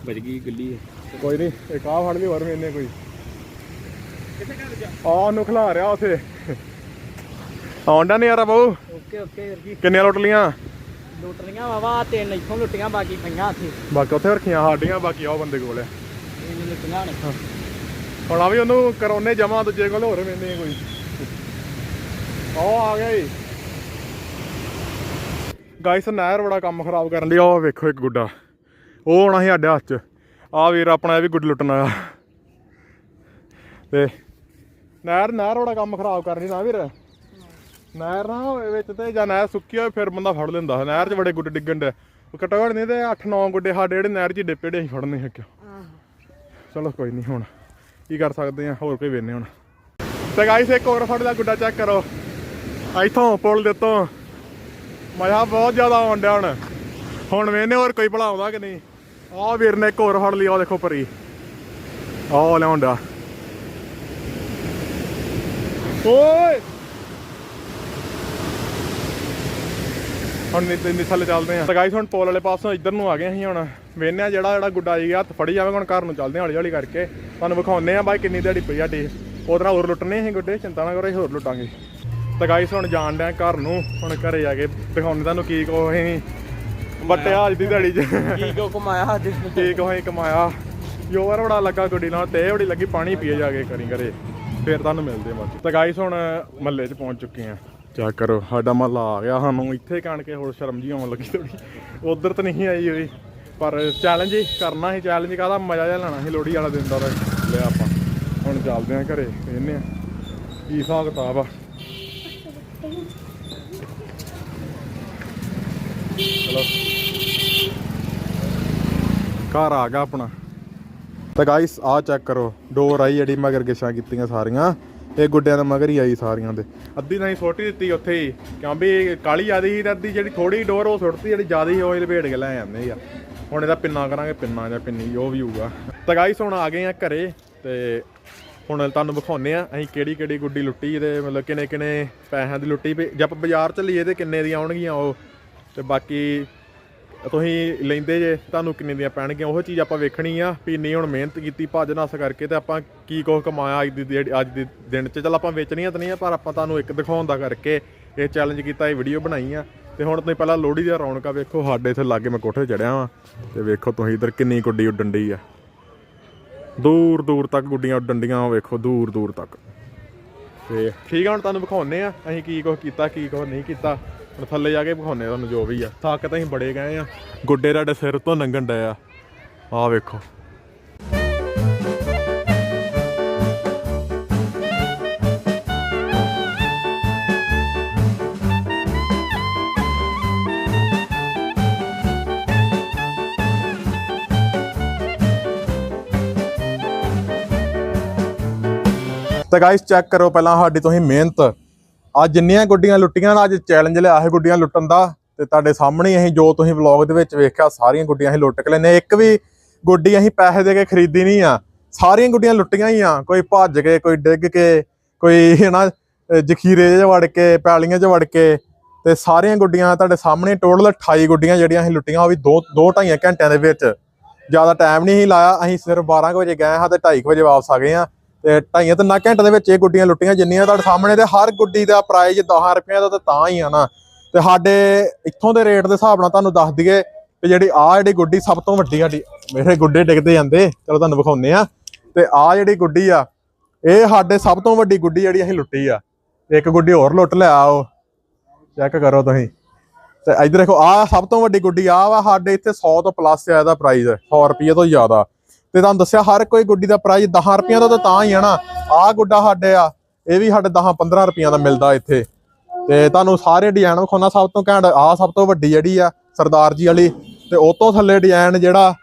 ਵੱਜ ਗਈ ਗੱਲੀ। ਕੋਈ ਨਹੀਂ ਇੱਕ ਆਹ ਫੜ ਲਈ ਹੋਰ ਵੇਨੇ ਕੋਈ। ਕਿੱਥੇ ਕਰ ਜਾ ਆ ਨੂੰ ਖਿਲਾ ਰਿਹਾ ਉਥੇ। ਆਉਂਦਾ ਨਹੀਂ ਯਾਰ ਬਾਊ? ਓਕੇ ਓਕੇ ਵੀਰ ਜੀ। ਕਿੰਨੀਆਂ ਲੁੱਟ ਲੀਆਂ ਲੁੱਟ ਲੀਆਂ ਵਾਵਾ ਤਿੰਨ ਇੱਥੋਂ ਲੁੱਟੀਆਂ ਬਾਕੀ ਪਈਆਂ ਇੱਥੇ। ਬਾਕੀ ਉੱਥੇ ਰੱਖੀਆਂ ਸਾਡੀਆਂ ਬਾਕੀ ਉਹ ਬੰਦੇ ਕੋਲ। ਆ ਇਹ ਲੁੱਟੀਆਂ ਨੇ। ਹੁਣ ਆ ਵੀ ਉਹਨੂੰ ਜਮਾ ਦੂਜੇ ਕੋਲ ਹੋਰ ਵੇਨੇ ਕੋਈ। ਉਹ ਆ ਗਿਆ ਜੀ। ਗਾਇਸ ਨਹਿਰ ਬੜਾ ਕੰਮ ਖਰਾਬ ਕਰਨ ਲਈ ਉਹ ਵੇਖੋ ਇੱਕ ਗੁੱਡਾ। ਉਹ ਹੋਣਾ ਸੀ ਸਾਡੇ ਹੱਥ 'ਚ। ਆ ਵੀਰ ਆਪਣਾ ਇਹ ਵੀ ਗੁੱਡ ਲੁੱਟਣ ਆਇਆ। ਤੇ ਨਹਿਰ ਨਹਿਰ ਬੜਾ ਕੰਮ ਖਰਾਬ ਕਰਨੀ ਨਾ ਵੀਰ। ਨਹਿਰ ਨਾ ਹੋਵੇ ਵਿੱਚ ਤੇ ਜਾਂ ਨਹਿਰ ਸੁੱਕੀ ਹੋਵੇ, ਫਿਰ ਬੰਦਾ ਫੜ ਲੈਂਦਾ। ਨਹਿਰ 'ਚ ਬੜੇ ਗੁੱਡੇ ਡਿੱਗਣ ਦੇ ਉਹ ਘੱਟੋ ਨਹੀਂ ਤੇ 8-9 ਗੁੱਡੇ ਸਾਡੇ ਜਿਹੜੇ ਨਹਿਰ 'ਚ ਡਿੱਪੇ ਦੇ ਅਸੀਂ ਫੜਨੇ ਹੈ ਕਿਉਂ? ਚਲੋ ਕੋਈ ਨਹੀਂ ਹੁਣ, ਕੀ ਕਰ ਸਕਦੇ ਆ, ਹੋਰ ਕੋਈ ਵੇਨੇ ਹੁਣ। ਤੇ ਗਾਈਸ ਇੱਕ ਹੋਰ ਫੜ ਦਾ ਗੁੱਡਾ ਚੈੱਕ ਕਰੋ। ਇੱਥੋਂ ਪੁਲ ਦੇ ਤੋਂ ਮਜ਼ਾ ਬਹੁਤ ਜ਼ਿਆਦਾ ਆਉਣ ਡਿਆ ਹੁਣ। ਹੁਣ ਵੇਨੇ ਹੋਰ ਕੋਈ ਭਲਾ ਆਉਂਦਾ ਕਿ ਨਹੀਂ। ਆਹ ਵੀਰ ਨੇ ਇੱਕ ਹੋਰ ਫੜ ਲਈ, ਆਹ ਦੇਖੋ ਪਰੀ। ਆਹ ਲਿਆਉਣ ਓਏ! ਹੁਣ ਥੱਲੇ ਚੱਲਦੇ ਆ ਤਾਂ ਗਾਈਸ ਹੁਣ ਪੋਲ ਵਾਲੇ ਪਾਸੋਂ ਇੱਧਰ ਨੂੰ ਆ ਗਏ ਅਸੀਂ ਹੁਣ। ਵੇਖਨੇ ਆ ਜਿਹੜਾ ਜਿਹੜਾ ਗੁੱਡਾ ਜੀ ਹੱਥ ਫੜੀ ਜਾਵੇ ਹੁਣ ਘਰ ਨੂੰ ਚੱਲਦੇ ਆ ਹੌਲੀ ਹੌਲੀ ਕਰਕੇ। ਤੁਹਾਨੂੰ ਵਿਖਾਉਨੇ ਆ ਬਾਈ ਕਿੰਨੀ ਦਿਹਾੜੀ ਪਈ ਆ ਟੀ ਉਹਦੇ ਨਾਲ ਹੋਰ ਲੁੱਟਨੇ ਅਸੀਂ ਗੁੱਡੇ ਚਿੰਤਾ ਨਾ ਕਰੋ ਅਸੀਂ ਹੋਰ ਲੁੱਟਾਂਗੇ। ਤਾਂ ਗਾਈਸ ਹੁਣ ਜਾਣ ਡਿਆ ਘਰ ਨੂੰ ਹੁਣ ਘਰੇ ਜਾ ਕੇ ਦਿਖਾਉਣੇ ਤੁਹਾਨੂੰ ਕੀ ਕੋ ਅਸੀਂ। ਵੱਟਿਆ ਅੱਜ ਦੀ ਦਿਹਾੜੀ 'ਚ। ਕੀ ਕੋ ਕਮਾਇਆ ਅੱਜ ਕੀ ਕੋ ਅਸੀਂ ਕਮਾਇਆ। ਯੋਰ ਬੜਾ ਲੱਗਾ ਗੁੱਡੀ ਨਾਲ ਤੇ ਬੜੀ ਲੱਗੀ ਪਾਣੀ ਪੀਏ ਜਾ ਕੇ ਕਰੀ ਕਰੇ ਫਿਰ ਤੁਹਾਨੂੰ ਮਿਲਦੇ ਆ ਬਾਕੀ ਤਾਂ ਗਾਈਸ ਹੁਣ ਮਹੱਲੇ 'ਚ ਪਹੁੰਚ ਚੁੱਕੇ ਆ ਚੈੱਕ ਕਰੋ, ਸਾਡਾ ਮਹੱਲਾ ਆ ਗਿਆ ਸਾਨੂੰ, ਇੱਥੇ ਕਣ ਕੇ ਹੋਰ ਸ਼ਰਮ ਜੀ ਆਉਣ ਲੱਗੀ ਥੋੜੀ ਉਧਰ ਤਾਂ ਨਹੀਂ ਆਈ ਹੋਈ, ਪਰ ਚੈਲੰਜ ਹੀ ਕਰਨਾ ਸੀ ਚੈਲੰਜ ਕਾਹਦਾ, ਮਜ਼ਾ ਜਿਹਾ ਲੈਣਾ ਸੀ ਲੋਹੜੀ ਵਾਲਾ ਦਿਨ ਦਾ ਤਾਂ। ਆਪਾਂ, ਹੁਣ ਚੱਲਦੇ ਆ ਘਰੇ ਵੇਖਨੇ ਕੀ ਹਿਸਾਬ ਕਿਤਾਬ ਆ? ਚਲੋ। ਘਰ ਆ ਗਿਆ ਆਪਣਾ। ਤਾਂ ਗਾਇਸ ਆ ਚੈੱਕ ਕਰੋ ਡੋਰ ਆਈ ਜਿਹੜੀ ਮਗਰ ਗਿਸ਼ਾਂ ਕੀਤੀਆਂ ਸਾਰੀਆਂ। ਇਹ ਗੁੱਡਿਆਂ ਦੇ ਮਗਰ ਹੀ ਆਈ ਸਾਰੀਆਂ ਦੇ। ਅੱਧੀ ਤਾਂ ਅਸੀਂ ਸੁੱਟ ਹੀ ਦਿੱਤੀ ਉੱਥੇ ਹੀ। ਕਿਉਂ ਵੀ ਕਾਲੀ ਜ਼ਿਆਦਾ ਸੀ ਤੇ ਅੱਧੀ ਜਿਹੜੀ ਥੋੜੀ ਡੋਰ ਉਹ ਸੁੱਟਤੀ, ਜਿਹੜੀ ਜ਼ਿਆਦਾ ਹੀ ਉਹ ਲਪੇਟ ਕੇ ਲੈ ਜਾਂਦੇ ਆ। ਹੁਣ ਇਹਦਾ ਪਿੰਨਾ ਕਰਾਂਗੇ, ਪਿੰਨਾ ਜਾਂ ਪਿੰਨੀ ਉਹ ਵੀ ਹੋਊਗਾ। ਤਾਂ ਗਾਇਸ ਹੁਣ ਆ ਗਏ ਆ ਘਰੇ ਤੇ ਹੁਣ ਤੁਹਾਨੂੰ ਵਿਖਾਉਨੇ ਆ, ਅਸੀਂ ਕਿਹੜੀ ਕਿਹੜੀ ਗੁੱਡੀ ਲੁੱਟੀ ਤੇ ਮਤਲਬ ਕਿੰਨੇ ਕਿੰਨੇ ਪੈਸਿਆਂ ਦੀ ਲੁੱਟੀ ਵੀ, ਜੇ ਆਪਾਂ ਬਾਜ਼ਾਰ ਚ ਲਈਏ ਤੇ ਕਿੰਨੇ ਦੀਆਂ ਆਉਣਗੀਆਂ ਉਹ। ਤੇ ਬਾਕੀ ਤੁਸੀਂ ਲੈਂਦੇ ਜੇ, ਤੁਹਾਨੂੰ ਕਿੰਨੇ ਦੀਆਂ ਪੈਣਗੀਆਂ, ਉਹ ਚੀਜ਼ ਆਪਾਂ ਵੇਖਣੀ ਆ ਵੀ ਨਹੀਂ ਹੁਣ ਮਿਹਨਤ ਕੀਤੀ, ਭੱਜ ਨਸ ਕਰਕੇ ਤੇ ਆਪਾਂ ਕੀ ਕੁਛ ਕਮਾਇਆ ਅੱਜ ਦੀ ਅੱਜ ਦੇ ਦਿਨ 'ਚ। ਚਲ ਆਪਾਂ ਵੇਚਣੀਆਂ ਤਾਂ ਨਹੀਂ ਆ, ਪਰ ਆਪਾਂ ਤੁਹਾਨੂੰ ਇੱਕ ਦਿਖਾਉਣ ਦਾ ਕਰਕੇ ਇਹ ਚੈਲੰਜ ਕੀਤਾ, ਇਹ ਵੀਡੀਓ ਬਣਾਈ ਆ। ਤੇ ਹੁਣ ਤੁਸੀਂ ਪਹਿਲਾਂ ਲੋਹੜੀ ਦੀਆਂ ਰੌਣਕਾਂ ਵੇਖੋ ਸਾਡੇ ਇੱਥੇ ਲਾਗੇ ਮੈਂ ਕੋਠੇ ਚੜਿਆ ਵਾਂ, ਤੇ ਵੇਖੋ ਤੁਸੀਂ ਇਧਰ ਕਿੰਨੀ ਗੁੱਡੀ ਉੱਡਣ ਡਈ ਆ। ਦੂਰ ਦੂਰ ਤੱਕ ਗੁੱਡੀਆਂ ਉੱਡਣ ਡੀਆਂ ਵੇਖੋ ਦੂਰ ਦੂਰ ਤੱਕ। ਤੇ ਠੀਕ ਆ, ਹੁਣ ਤੁਹਾਨੂੰ ਵਿਖਾਉਨੇ ਆ, ਅਸੀਂ ਕੀ ਕੁਛ ਕੀਤਾ, ਕੀ ਕੁਛ ਨਹੀਂ ਕੀਤਾ। ਹੁਣ ਥੱਲੇ ਜਾ ਕੇ ਵਿਖਾਉਨੇ ਤੁਹਾਨੂੰ ਜੋ ਵੀ ਆ। ਥੱਕ ਤਾਂ ਅਸੀਂ ਬੜੇ ਗਏ ਆ। ਗੁੱਡੇ ਤੁਹਾਡੇ ਸਿਰ ਤੋਂ ਲੰਘਣ ਡਏ ਆ। ਵੇਖੋ। ਤਾਂ ਗਾਇਸ ਚੈੱਕ ਕਰੋ ਪਹਿਲਾਂ ਸਾਡੀ ਤੁਸੀਂ ਮਿਹਨਤ। ਆ ਜਿੰਨੀਆਂ ਗੁੱਡੀਆਂ ਲੁੱਟੀਆਂ ਅੱਜ ਚੈਲੰਜ ਲਿਆ ਹੈ ਗੁੱਡੀਆਂ ਲੁੱਟਣ ਦਾ। ਤੇ ਤੁਹਾਡੇ ਸਾਹਮਣੇ ਅਸੀਂ ਜੋ ਤੁਸੀਂ ਵਲੌਗ ਦੇ ਵਿੱਚ ਵੇਖਿਆ, ਸਾਰੀਆਂ ਗੁੱਡੀਆਂ ਅਸੀਂ ਲੁੱਟ ਕੇ ਲੈਨੇ ਇੱਕ ਵੀ ਗੁੱਡੀ ਅਸੀਂ ਪੈਸੇ ਦੇ ਕੇ ਖਰੀਦੀ ਨਹੀਂ ਆ। ਸਾਰੀਆਂ ਗੁੱਡੀਆਂ ਲੁੱਟੀਆਂ ਹੀ ਆ। ਕੋਈ ਭੱਜ ਕੇ, ਕੋਈ ਡਿੱਗ ਕੇ, ਕੋਈ ਹਨਾ ਜ਼ਖੀਰੇ 'ਚ ਵੜ ਕੇ, ਪੈਲੀਆਂ 'ਚ ਵੜ ਕੇ। ਤੇ ਸਾਰੀਆਂ ਗੁੱਡੀਆਂ ਤੁਹਾਡੇ ਸਾਹਮਣੇ ਟੋਟਲ 28 ਗੁੱਡੀਆਂ ਜਿਹੜੀਆਂ ਅਸੀਂ ਲੁੱਟੀਆਂ, ਉਹ ਵੀ 2 2 2.5 ਘੰਟਿਆਂ ਦੇ ਵਿੱਚ। ਜ਼ਿਆਦਾ ਟਾਈਮ ਨਹੀਂ ਸੀ ਲਾਇਆ। ਅਸੀਂ ਸਿਰਫ 12 ਕੁ ਵਜੇ ਗਏ ਹਾਂ ਤੇ 2:30 ਵਜੇ ਵਾਪਸ ਆ ਗਏ ਹਾਂ। ਤੇ ਢਾਈਆਂ ਤਿੰਨਾਂ ਘੰਟੇ ਦੇ ਵਿੱਚ ਇਹ ਗੁੱਡੀਆਂ ਲੁੱਟੀਆਂ ਜਿੰਨੀਆਂ ਤੁਹਾਡੇ ਸਾਹਮਣੇ ਤੇ ਹਰ ਗੁੱਡੀ ਦਾ ਪ੍ਰਾਈਜ਼ 10 ਰੁਪਏ ਦਾ ਤਾਂ ਤਾਂ ਹੀ ਆ ਨਾ। ਤੇ ਸਾਡੇ ਇੱਥੋਂ ਦੇ ਰੇਟ ਦੇ ਹਿਸਾਬ ਨਾਲ ਤੁਹਾਨੂੰ ਦੱਸ ਦਈਏ ਕਿ ਜਿਹੜੀ ਆ ਜਿਹੜੀ ਗੁੱਡੀ ਸਭ ਤੋਂ ਵੱਡੀ ਸਾਡੀ, ਮੇਰੇ ਗੁੱਡੇ ਡਿੱਗਦੇ ਜਾਂਦੇ, ਚਲੋ ਤੁਹਾਨੂੰ ਵਿਖਾਉਂਦੇ ਆ ਤੇ ਆ ਜਿਹੜੀ ਗੁੱਡੀ ਆ, ਇਹ ਸਾਡੇ ਸਭ ਤੋਂ ਵੱਡੀ ਗੁੱਡੀ ਜਿਹੜੀ ਅਸੀਂ ਲੁੱਟੀ ਆ। ਇੱਕ ਗੁੱਡੀ ਹੋਰ ਲੁੱਟ ਲਿਆ ਉਹ ਚੈੱਕ ਕਰੋ ਤੁਸੀਂ। ਤੇ ਇੱਧਰ ਦੇਖੋ ਆ ਸਭ ਤੋਂ ਵੱਡੀ ਗੁੱਡੀ ਆ ਵਾ ਸਾਡੇ ਇੱਥੇ 100 ਤੋਂ ਪਲੱਸ ਆ ਇਹਦਾ ਪ੍ਰਾਈਸ 100 ਰੁਪਏ ਤੋਂ ਜ਼ਿਆਦਾ। ਤੇ ਤੁਹਾਨੂੰ ਦੱਸਿਆ ਹਰ ਕੋਈ ਗੁੱਡੀ ਦਾ ਪ੍ਰਾਈਸ 10 ਰੁਪਈਆਂ ਦਾ ਤਾਂ ਹੀ ਹੈ ਨਾ। ਆ ਗੁੱਡਾ ਸਾਡੇ ਆ, ਇਹ ਵੀ ਸਾਡੇ 10 15 ਰੁਪਈਆਂ ਦਾ ਮਿਲਦਾ ਇੱਥੇ। ਤੇ ਤੁਹਾਨੂੰ ਸਾਰੇ ਡਿਜ਼ਾਈਨ ਵਿਖਾਉਣਾ, ਸਭ ਤੋਂ ਘੈਂਟ ਆ ਸਭ ਤੋਂ ਵੱਡੀ ਜਿਹੜੀ ਆ ਸਰਦਾਰ ਜੀ ਵਾਲੀ। ਤੇ ਉਹ ਤੋਂ ਥੱਲੇ ਡਿਜ਼ਾਈਨ ਜਿਹੜਾ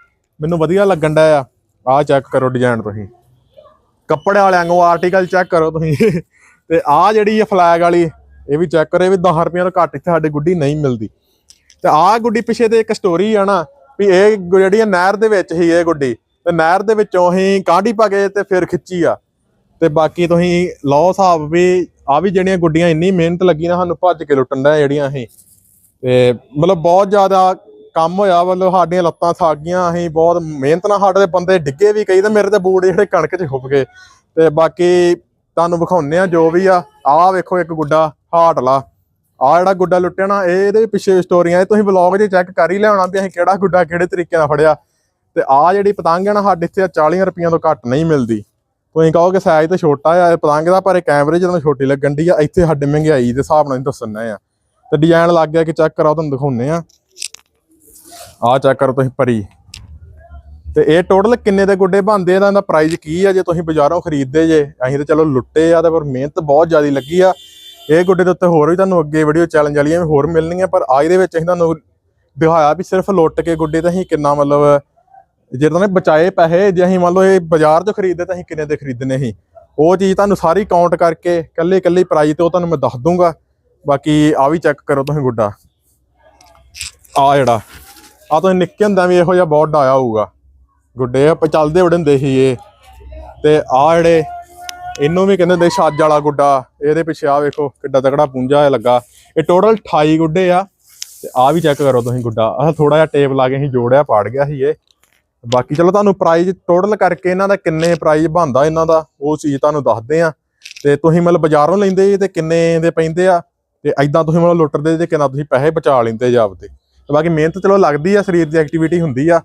ਮੈਨੂੰ ਵਧੀਆ ਲੱਗਣ ਦਾ ਆ। ਆ ਚੈੱਕ ਕਰੋ ਡਿਜ਼ਾਈਨ ਤੁਸੀਂ। ਕੱਪੜੇ ਵਾਲਿਆਂ ਨੂੰ ਆਰਟੀਕਲ ਚੈੱਕ ਕਰੋ ਤੁਸੀਂ। ਤੇ ਆ ਜਿਹੜੀ ਆ ਫਲੈਗ ਵਾਲੀ, ਇਹ ਵੀ ਚੈੱਕ ਕਰੋ, ਇਹ ਵੀ 10 ਰੁਪਏ ਤੋਂ ਘੱਟ ਇੱਥੇ ਸਾਡੇ ਗੁੱਡੀ ਨਹੀਂ ਮਿਲਦੀ। ਤੇ ਆ ਗੁੱਡੀ ਪਿੱਛੇ ਤੇ ਇੱਕ ਸਟੋਰੀ ਆ ਨਾ, ਵੀ ਇਹ ਜਿਹੜੀ ਆ ਨਹਿਰ ਦੇ ਵਿੱਚ ਹੀ ਇਹ ਗੁੱਡੀ। ਤੇ ਨਹਿਰ ਦੇ ਵਿੱਚੋਂ ਹੀ ਕਾਂਢੀ ਪਾ ਕੇ ਤੇ ਫਿਰ ਖਿੱਚੀ ਆ। ਤੇ ਬਾਕੀ ਤੁਸੀਂ ਲਓ ਹਿਸਾਬ ਵੀ ਆ ਵੀ ਜਿਹੜੀਆਂ ਗੁੱਡੀਆਂ ਇੰਨੀ ਮਿਹਨਤ ਲੱਗੀ ਨਾ, ਸਾਨੂੰ ਭੱਜ ਕੇ ਲੁੱਟਣ ਦਾ ਜਿਹੜੀਆਂ ਅਸੀਂ। ਤੇ ਮਤਲਬ ਬਹੁਤ ਜ਼ਿਆਦਾ ਕੰਮ ਹੋਇਆ, ਮਤਲਬ ਸਾਡੀਆਂ ਲੱਤਾਂ ਥੱਕ ਗਈਆਂ, ਅਸੀਂ ਬਹੁਤ ਮਿਹਨਤ ਨਾਲ ਸਾਡੇ ਬੰਦੇ ਡਿੱਗੇ ਵੀ ਕਈ ਤੇ ਮੇਰੇ ਤੇ ਬੂਟ ਜਿਹੜੇ ਕਣਕ 'ਚ ਖੁੱਪ ਗਏ। ਤੇ ਬਾਕੀ ਤੁਹਾਨੂੰ ਵਿਖਾਉਨੇ ਆ ਜੋ ਵੀ ਆ। ਆਹ ਵੇਖੋ ਇੱਕ ਗੁੱਡਾ ਹਾਟਲਾ। ਆ ਜਿਹੜਾ ਗੁੱਡਾ ਲੁੱਟਿਆ ਨਾ ਇਹਦੇ ਪਿੱਛੇ ਸਟੋਰੀਆਂ ਇਹ ਤੁਸੀਂ ਵਲੌਗ 'ਚ ਚੈੱਕ ਕਰ ਹੀ ਲਿਆਉਣਾ ਵੀ ਅਸੀਂ ਕਿਹੜਾ ਗੁੱਡਾ ਕਿਹੜੇ ਤਰੀਕੇ ਨਾਲ ਫੜਿਆ। ਤੇ ਆ ਜਿਹੜੀ ਪਤੰਗ ਹੈ ਨਾ ਸਾਡੇ ਇੱਥੇ 40 ਰੁਪਈਆਂ ਤੋਂ ਘੱਟ ਨਹੀਂ ਮਿਲਦੀ। ਤੁਸੀਂ ਕਹੋ ਕਿ ਸਾਈਜ਼ ਤਾਂ ਛੋਟਾ ਆ ਪਤੰਗ ਦਾ, ਪਰ ਇਹ ਕੈਮਰੇ ਜਦੋਂ ਛੋਟੀ ਲੱਗਣ ਦੀ ਆ, ਇੱਥੇ ਸਾਡੇ ਮਹਿੰਗਾਈ ਦੇ ਹਿਸਾਬ ਨਾਲ ਹੀ ਦੱਸਣਾ ਆ। ਤੇ ਡਿਜ਼ਾਈਨ ਲੱਗ ਗਿਆ ਕਿ ਚੈੱਕ ਕਰਾਓ, ਤੁਹਾਨੂੰ ਦਿਖਾਉਨੇ ਆ। ਆ ਚੈੱਕ ਕਰੋ ਤੁਸੀਂ ਪਰੀ। ਤੇ ਇਹ ਟੋਟਲ ਕਿੰਨੇ ਦੇ ਗੁੱਡੇ ਬਣਦੇ ਆ ਇਹਦਾ ਪ੍ਰਾਈਸ ਕੀ ਆ, ਜੇ ਤੁਸੀਂ ਬਾਜ਼ਾਰੋਂ ਖਰੀਦਦੇ ਜੇ, ਅਸੀਂ ਤਾਂ ਚਲੋ ਲੁੱਟੇ ਆ, ਤੇ ਪਰ ਮਿਹਨਤ ਬਹੁਤ ਜ਼ਿਆਦਾ ਲੱਗੀ ਆ। ਇਹ ਗੁੱਡੇ ਦੇ ਉੱਤੇ ਹੋਰ ਵੀ ਤੁਹਾਨੂੰ ਅੱਗੇ ਵੀਡੀਓ ਚੈਲੰਜ ਵਾਲੀਆਂ ਵੀ ਹੋਰ ਮਿਲਣਗੀਆਂ, ਪਰ ਅੱਜ ਦੇ ਵਿੱਚ ਅਸੀਂ ਤੁਹਾਨੂੰ ਦਿਖਾਇਆ ਵੀ ਸਿਰਫ ਲੁੱਟ ਕੇ ਗੁੱਡੇ ਤਾਂ ਅਸੀਂ ਕਿੰਨਾ ਮਤਲਬ ਜਿਹੜੇ ਨੇ ਬਚਾਏ ਪੈਸੇ, ਜੇ ਅਸੀਂ ਮੰਨ ਲਓ ਇਹ ਬਾਜ਼ਾਰ 'ਚੋਂ ਖਰੀਦਦੇ ਤਾਂ ਅਸੀਂ ਕਿੰਨੇ ਦੇ ਖਰੀਦਨੇ ਸੀ? ਉਹ ਚੀਜ਼ ਤੁਹਾਨੂੰ ਸਾਰੀ ਕਾਊਂਟ ਕਰਕੇ ਕੱਲੇ ਕੱਲੇ ਪ੍ਰਾਈਸ ਤੇ ਉਹ ਤੁਹਾਨੂੰ ਮੈਂ ਦੱਸ ਦੂੰਗਾ। ਬਾਕੀ ਆ ਵੀ ਚੈੱਕ ਕਰੋ ਤੁਸੀਂ ਗੁੱਡਾ। ਆ ਜਿਹੜਾ ਆ ਤੁਸੀਂ ਨਿੱਕੇ ਹੁੰਦਿਆਂ ਵੀ ਇਹੋ ਜਿਹਾ ਬਹੁਤ ਡਾਇਆ ਹੋਊਗਾ। ਗੁੱਡੇ, ਆਪਾਂ ਚੱਲਦੇ ਬੜੇ ਹੁੰਦੇ ਸੀ ਇਹ। ਤੇ ਆ ਜਿਹੜੇ, ਇਹਨੂੰ ਵੀ ਕਹਿੰਦੇ ਹੁੰਦੇ ਛੱਜ ਵਾਲਾ ਗੁੱਡਾ। ਇਹਦੇ ਪਿੱਛੇ ਆ ਵੇਖੋ ਕਿੱਡਾ ਤਕੜਾ ਪੁੰਜਾ ਹੋਇਆ ਲੱਗਾ। ਇਹ ਟੋਟਲ 28 ਗੁੱਡੇ ਆ। ਤੇ ਆ ਵੀ ਚੈੱਕ ਕਰੋ ਤੁਸੀਂ ਗੁੱਡਾ। ਆਹ ਥੋੜਾ ਜਿਹਾ ਟੇਪ ਲਾ ਕੇ ਅਸੀਂ ਜੋੜਿਆ, ਪਾੜ ਗਿਆ ਸੀ ਇਹ। ਬਾਕੀ ਚਲੋ ਤੁਹਾਨੂੰ ਪ੍ਰਾਈਜ਼ ਟੋਟਲ ਕਰਕੇ ਇਹਨਾਂ ਦਾ ਕਿੰਨੇ ਪ੍ਰਾਈਜ਼ ਬਣਦਾ ਇਹਨਾਂ ਦਾ, ਉਹ ਚੀਜ਼ ਤੁਹਾਨੂੰ ਦੱਸਦੇ ਆ ਤੇ ਤੁਸੀਂ ਮਤਲਬ ਬਾਜ਼ਾਰੋਂ ਲੈਂਦੇ ਜੀ ਤੇ ਕਿੰਨੇ ਦੇ ਪੈਂਦੇ ਆ, ਤੇ ਐਦਾਂ ਤੁਸੀਂ ਮਤਲਬ ਲੁੱਟਦੇ ਤੇ ਕਿੰਨਾ ਤੁਸੀਂ ਪੈਸੇ ਬਚਾ ਲੈਂਦੇ ਜਾਬ ਤੇ ਤੇ ਬਾਕੀ ਮਿਹਨਤ ਚਲੋ ਲੱਗਦੀ ਆ, ਸਰੀਰ ਦੀ ਐਕਟੀਵਿਟੀ ਹੁੰਦੀ ਆ।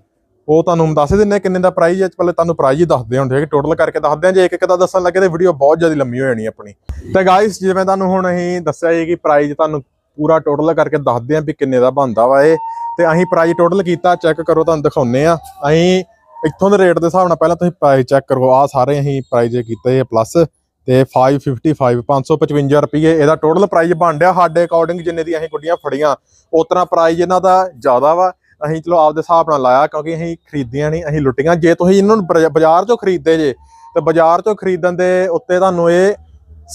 ਉਹ ਤੁਹਾਨੂੰ ਦੱਸ ਦਿੰਨੇ ਕਿੰਨੇ ਦਾ ਪ੍ਰਾਈਜ਼ ਹੈ ਪਹਿਲੇ ਤੁਹਾਨੂੰ ਪ੍ਰਾਈਜ਼ ਹੀ ਦੱਸਦੇ ਹੁਣ ਠੀਕ ਟੋਟਲ ਕਰਕੇ ਦੱਸਦੇ ਆ। ਜੇ ਇੱਕ ਇੱਕ ਦਾ ਦੱਸਣ ਲੱਗੇ ਤੇ ਵੀਡੀਓ ਬਹੁਤ ਜ਼ਿਆਦਾ ਲੰਮੀ ਹੋ ਜਾਣੀ ਆਪਣੀ। ਤੇ ਗਾਇਸ ਜਿਵੇਂ ਤੁਹਾਨੂੰ ਹੁਣ ਅਸੀਂ ਦੱਸਿਆ ਜੀ ਕਿ ਪ੍ਰਾਈਜ਼ ਤੁਹਾਨੂੰ ਪੂਰਾ ਟੋਟਲ ਕਰਕੇ ਦੱਸਦੇ ਹਾਂ ਵੀ ਕਿੰਨੇ ਦਾ ਬਣਦਾ ਵਾ ਇਹ। ਤੇ ਅਸੀਂ ਪ੍ਰਾਈਜ਼ ਟੋਟਲ ਕੀਤਾ ਚੈੱਕ ਕਰੋ, ਤੁਹਾਨੂੰ ਦਿਖਾਉਨੇ ਆ ਅਸੀਂ ਇੱਥੋਂ ਦੇ ਰੇਟ ਦੇ ਹਿਸਾਬ ਨਾਲ ਪਹਿਲਾਂ ਤੁਸੀਂ ਪ੍ਰਾਈਜ਼ ਚੈੱਕ ਕਰੋ। ਆ ਸਾਰੇ ਅਸੀਂ ਪ੍ਰਾਈਜ਼ ਕੀਤੇ ਪਲੱਸ ਤੇ 555 555 ਰੁਪਏ ਇਹਦਾ ਟੋਟਲ ਪ੍ਰਾਈਜ਼ ਬਣ ਰਿਹਾ। ਸਾਡੇ ਅਕੋਰਡਿੰਗ ਜਿੰਨੇ ਦੀ ਅਸੀਂ ਗੁੱਡੀਆਂ ਫੜੀਆਂ ਉਤਨਾ ਪ੍ਰਾਈਜ਼ ਇਹਨਾਂ ਦਾ ਜ਼ਿਆਦਾ ਵਾ। ਅਸੀਂ ਚਲੋ ਆਪਦੇ ਹਿਸਾਬ ਨਾਲ ਲਾਇਆ, ਕਿਉਂਕਿ ਅਸੀਂ ਖਰੀਦੀਆਂ ਨਹੀਂ, ਅਸੀਂ ਲੁੱਟੀਆਂ। ਜੇ ਤੁਸੀਂ ਇਹਨਾਂ ਨੂੰ ਬਾਜ਼ਾਰ ਚੋਂ ਖਰੀਦਦੇ ਜੇ, ਤੇ ਬਾਜ਼ਾਰ ਚੋਂ ਖਰੀਦਣ ਦੇ ਉੱਤੇ ਤੁਹਾਨੂੰ ਇਹ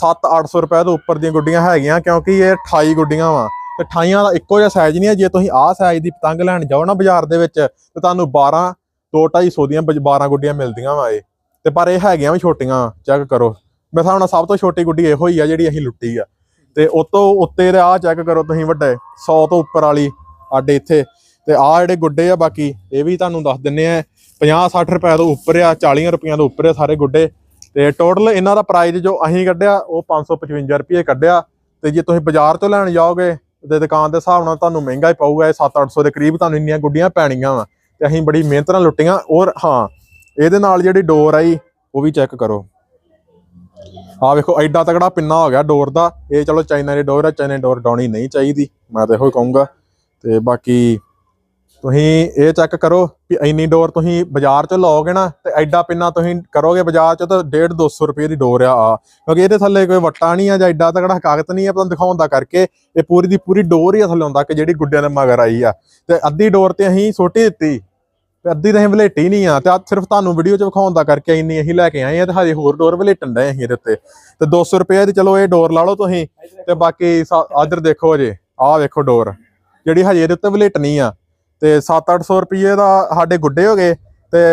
7-800 ਰੁਪਏ ਤੋਂ ਉੱਪਰ ਦੀਆਂ ਗੁੱਡੀਆਂ ਹੈਗੀਆਂ, ਕਿਉਂਕਿ ਇਹ 28 ਗੁੱਡੀਆਂ ਵਾ। ਤੇ 28 ਦਾ ਇੱਕੋ ਜਿਹਾ ਸਾਈਜ਼ ਨਹੀਂ ਹੈ। ਜੇ ਤੁਸੀਂ ਆਹ ਸਾਈਜ਼ ਦੀ ਪਤੰਗ ਲੈਣ ਜਾਓ ਨਾ ਬਾਜ਼ਾਰ ਦੇ ਵਿੱਚ, ਤੇ ਤੁਹਾਨੂੰ 12 2-250 ਦੀਆਂ ਬਜ- 12 ਗੁੱਡੀਆਂ ਮਿਲਦੀਆਂ ਵਾ ਇਹ। ਤੇ ਪਰ ਇਹ ਹੈਗੀਆਂ ਵੀ ਛੋਟੀਆਂ ਚੈੱਕ ਕਰੋ। ਮੈਂ ਹਿਸਾਬ ਸਭ ਤੋਂ ਛੋਟੀ ਗੁੱਡੀ ਇਹੋ ਹੀ ਆ ਜਿਹੜੀ ਅਸੀਂ ਲੁੱਟੀ ਆ। ਤੇ ਉਤੋਂ ਉੱਤੇ ਦੇ ਆਹ ਚੈੱਕ ਕਰੋ ਤੁਸੀਂ ਵੱਡੇ 100 ਤੋਂ ਉੱਪਰ ਵਾਲੀ ਸਾਡੇ ਇੱਥੇ। ਤੇ ਆਹ ਜਿਹੜੇ ਗੁੱਡੇ ਆ ਬਾਕੀ, ਇਹ ਵੀ ਤੁਹਾਨੂੰ ਦੱਸ ਦਿੰਨੇ ਆ। 50-60 ਰੁਪਏ ਤੋਂ ਉੱਪਰ ਆ 40 ਰੁਪਈਆਂ ਤੋਂ ਉੱਪਰ ਆ ਸਾਰੇ ਗੁੱਡੇ। ਤੇ ਟੋਟਲ ਇਹਨਾਂ ਦਾ ਪ੍ਰਾਈਸ ਜੋ ਅਸੀਂ ਕੱਢਿਆ, ਉਹ 555 ਰੁਪਏ ਕੱਢਿਆ। ਤੇ ਜੇ ਤੁਸੀਂ ਬਾਜ਼ਾਰ ਤੋਂ ਲੈਣ ਜਾਓਗੇ ਤੇ ਦੁਕਾਨ ਦੇ ਹਿਸਾਬ ਨਾਲ ਤੁਹਾਨੂੰ ਮਹਿੰਗਾ ਹੀ ਪਊਗਾ, ਇਹ 7-800 ਦੇ ਕਰੀਬ ਤੁਹਾਨੂੰ ਇੰਨੀਆਂ ਗੁੱਡੀਆਂ ਪੈਣੀਆਂ ਵਾ ਤੇ ਅਸੀਂ ਬੜੀ ਮਿਹਨਤ ਨਾਲ ਲੁੱਟੀਆਂ। ਔਰ ਹਾਂ, ਇਹਦੇ ਨਾਲ ਜਿਹੜੀ ਡੋਰ ਆਈ, ਉਹ ਵੀ ਚੈੱਕ ਕਰੋ। ਆ ਵੇਖੋ, ਐਡਾ ਤਗੜਾ ਪਿੰਨਾ ਹੋ ਗਿਆ ਡੋਰ ਦਾ। ਇਹ ਚਲੋ ਚਾਈਨਾ ਦੀ ਡੋਰ ਹੈ ਚਾਈਨਾ ਦੀ ਡੋਰ ਡਾਉਣੀ ਨਹੀਂ ਚਾਹੀਦੀ, ਮੈਂ ਤਾਂ ਇਹੋ ਹੀ ਕਹੂੰਗਾ। ਤੇ ਬਾਕੀ ਤੁਸੀਂ ਇਹ ਚੈੱਕ ਕਰੋ ਵੀ ਇੰਨੀ ਡੋਰ ਤੁਸੀਂ ਬਾਜ਼ਾਰ ਚੋਂ ਲਓਗੇ ਨਾ, ਤੇ ਐਡਾ ਪਿੰਨਾ ਤੁਸੀਂ ਕਰੋਗੇ ਬਾਜ਼ਾਰ ਚੋਂ ਤਾਂ 1.5 200 ਰੁਪਏ ਦੀ ਡੋਰ ਆ। ਕਿਉਂਕਿ ਇਹਦੇ ਥੱਲੇ ਕੋਈ ਵੱਟਾ ਨਹੀਂ ਆ ਜਾਂ ਐਡਾ ਤਕੜਾ ਕਾਗਜ਼ ਨਹੀਂ ਆ ਤੁਹਾਨੂੰ ਦਿਖਾਉਂਦਾ ਕਰਕੇ ਇਹ ਪੂਰੀ ਦੀ ਪੂਰੀ ਡੋਰ ਹੀ ਆ ਥੱਲੇ ਹੁੰਦਾ ਕਿ ਜਿਹੜੀ ਗੁੱਡਿਆਂ ਦੇ ਮਗਰ ਆਈ ਆ। ਤੇ ਅੱਧੀ ਡੋਰ ਤੇ ਅਸੀਂ ਸੁੱਟੀ ਦਿੱਤੀ, ਤੇ ਅੱਧੀ ਤਾਂ ਅਸੀਂ ਵਲੇਟੀ ਨਹੀਂ ਆ, ਤੇ ਆ ਸਿਰਫ ਤੁਹਾਨੂੰ ਵੀਡੀਓ 'ਚ ਵਿਖਾਉਣ ਦਾ ਕਰਕੇ ਇੰਨੀ ਅਸੀਂ ਲੈ ਕੇ ਆਏ ਆ, ਤੇ ਹਜੇ ਹੋਰ ਡੋਰ ਵਲੇਟਣ ਦੇ ਅਸੀਂ ਇਹਦੇ ਉੱਤੇ। ਤੇ 200 ਰੁਪਏ ਦੀ ਚਲੋ ਇਹ ਡੋਰ ਲਾ ਲਓ ਤੁਸੀਂ, ਤੇ ਬਾਕੀ ਆਦਰ ਦੇਖੋ ਅਜੇ, ਆਹ ਵੇਖੋ ਡੋਰ, ਜਿਹੜੀ ਹਜੇ ਇਹਦੇ ਉੱਤੇ ਵਲੇਟਣੀ ਆ। ਤੇ 7-800 ਰੁਪਏ ਦਾ ਸਾਡੇ ਗੁੱਡੇ ਹੋ ਗਏ ਤੇ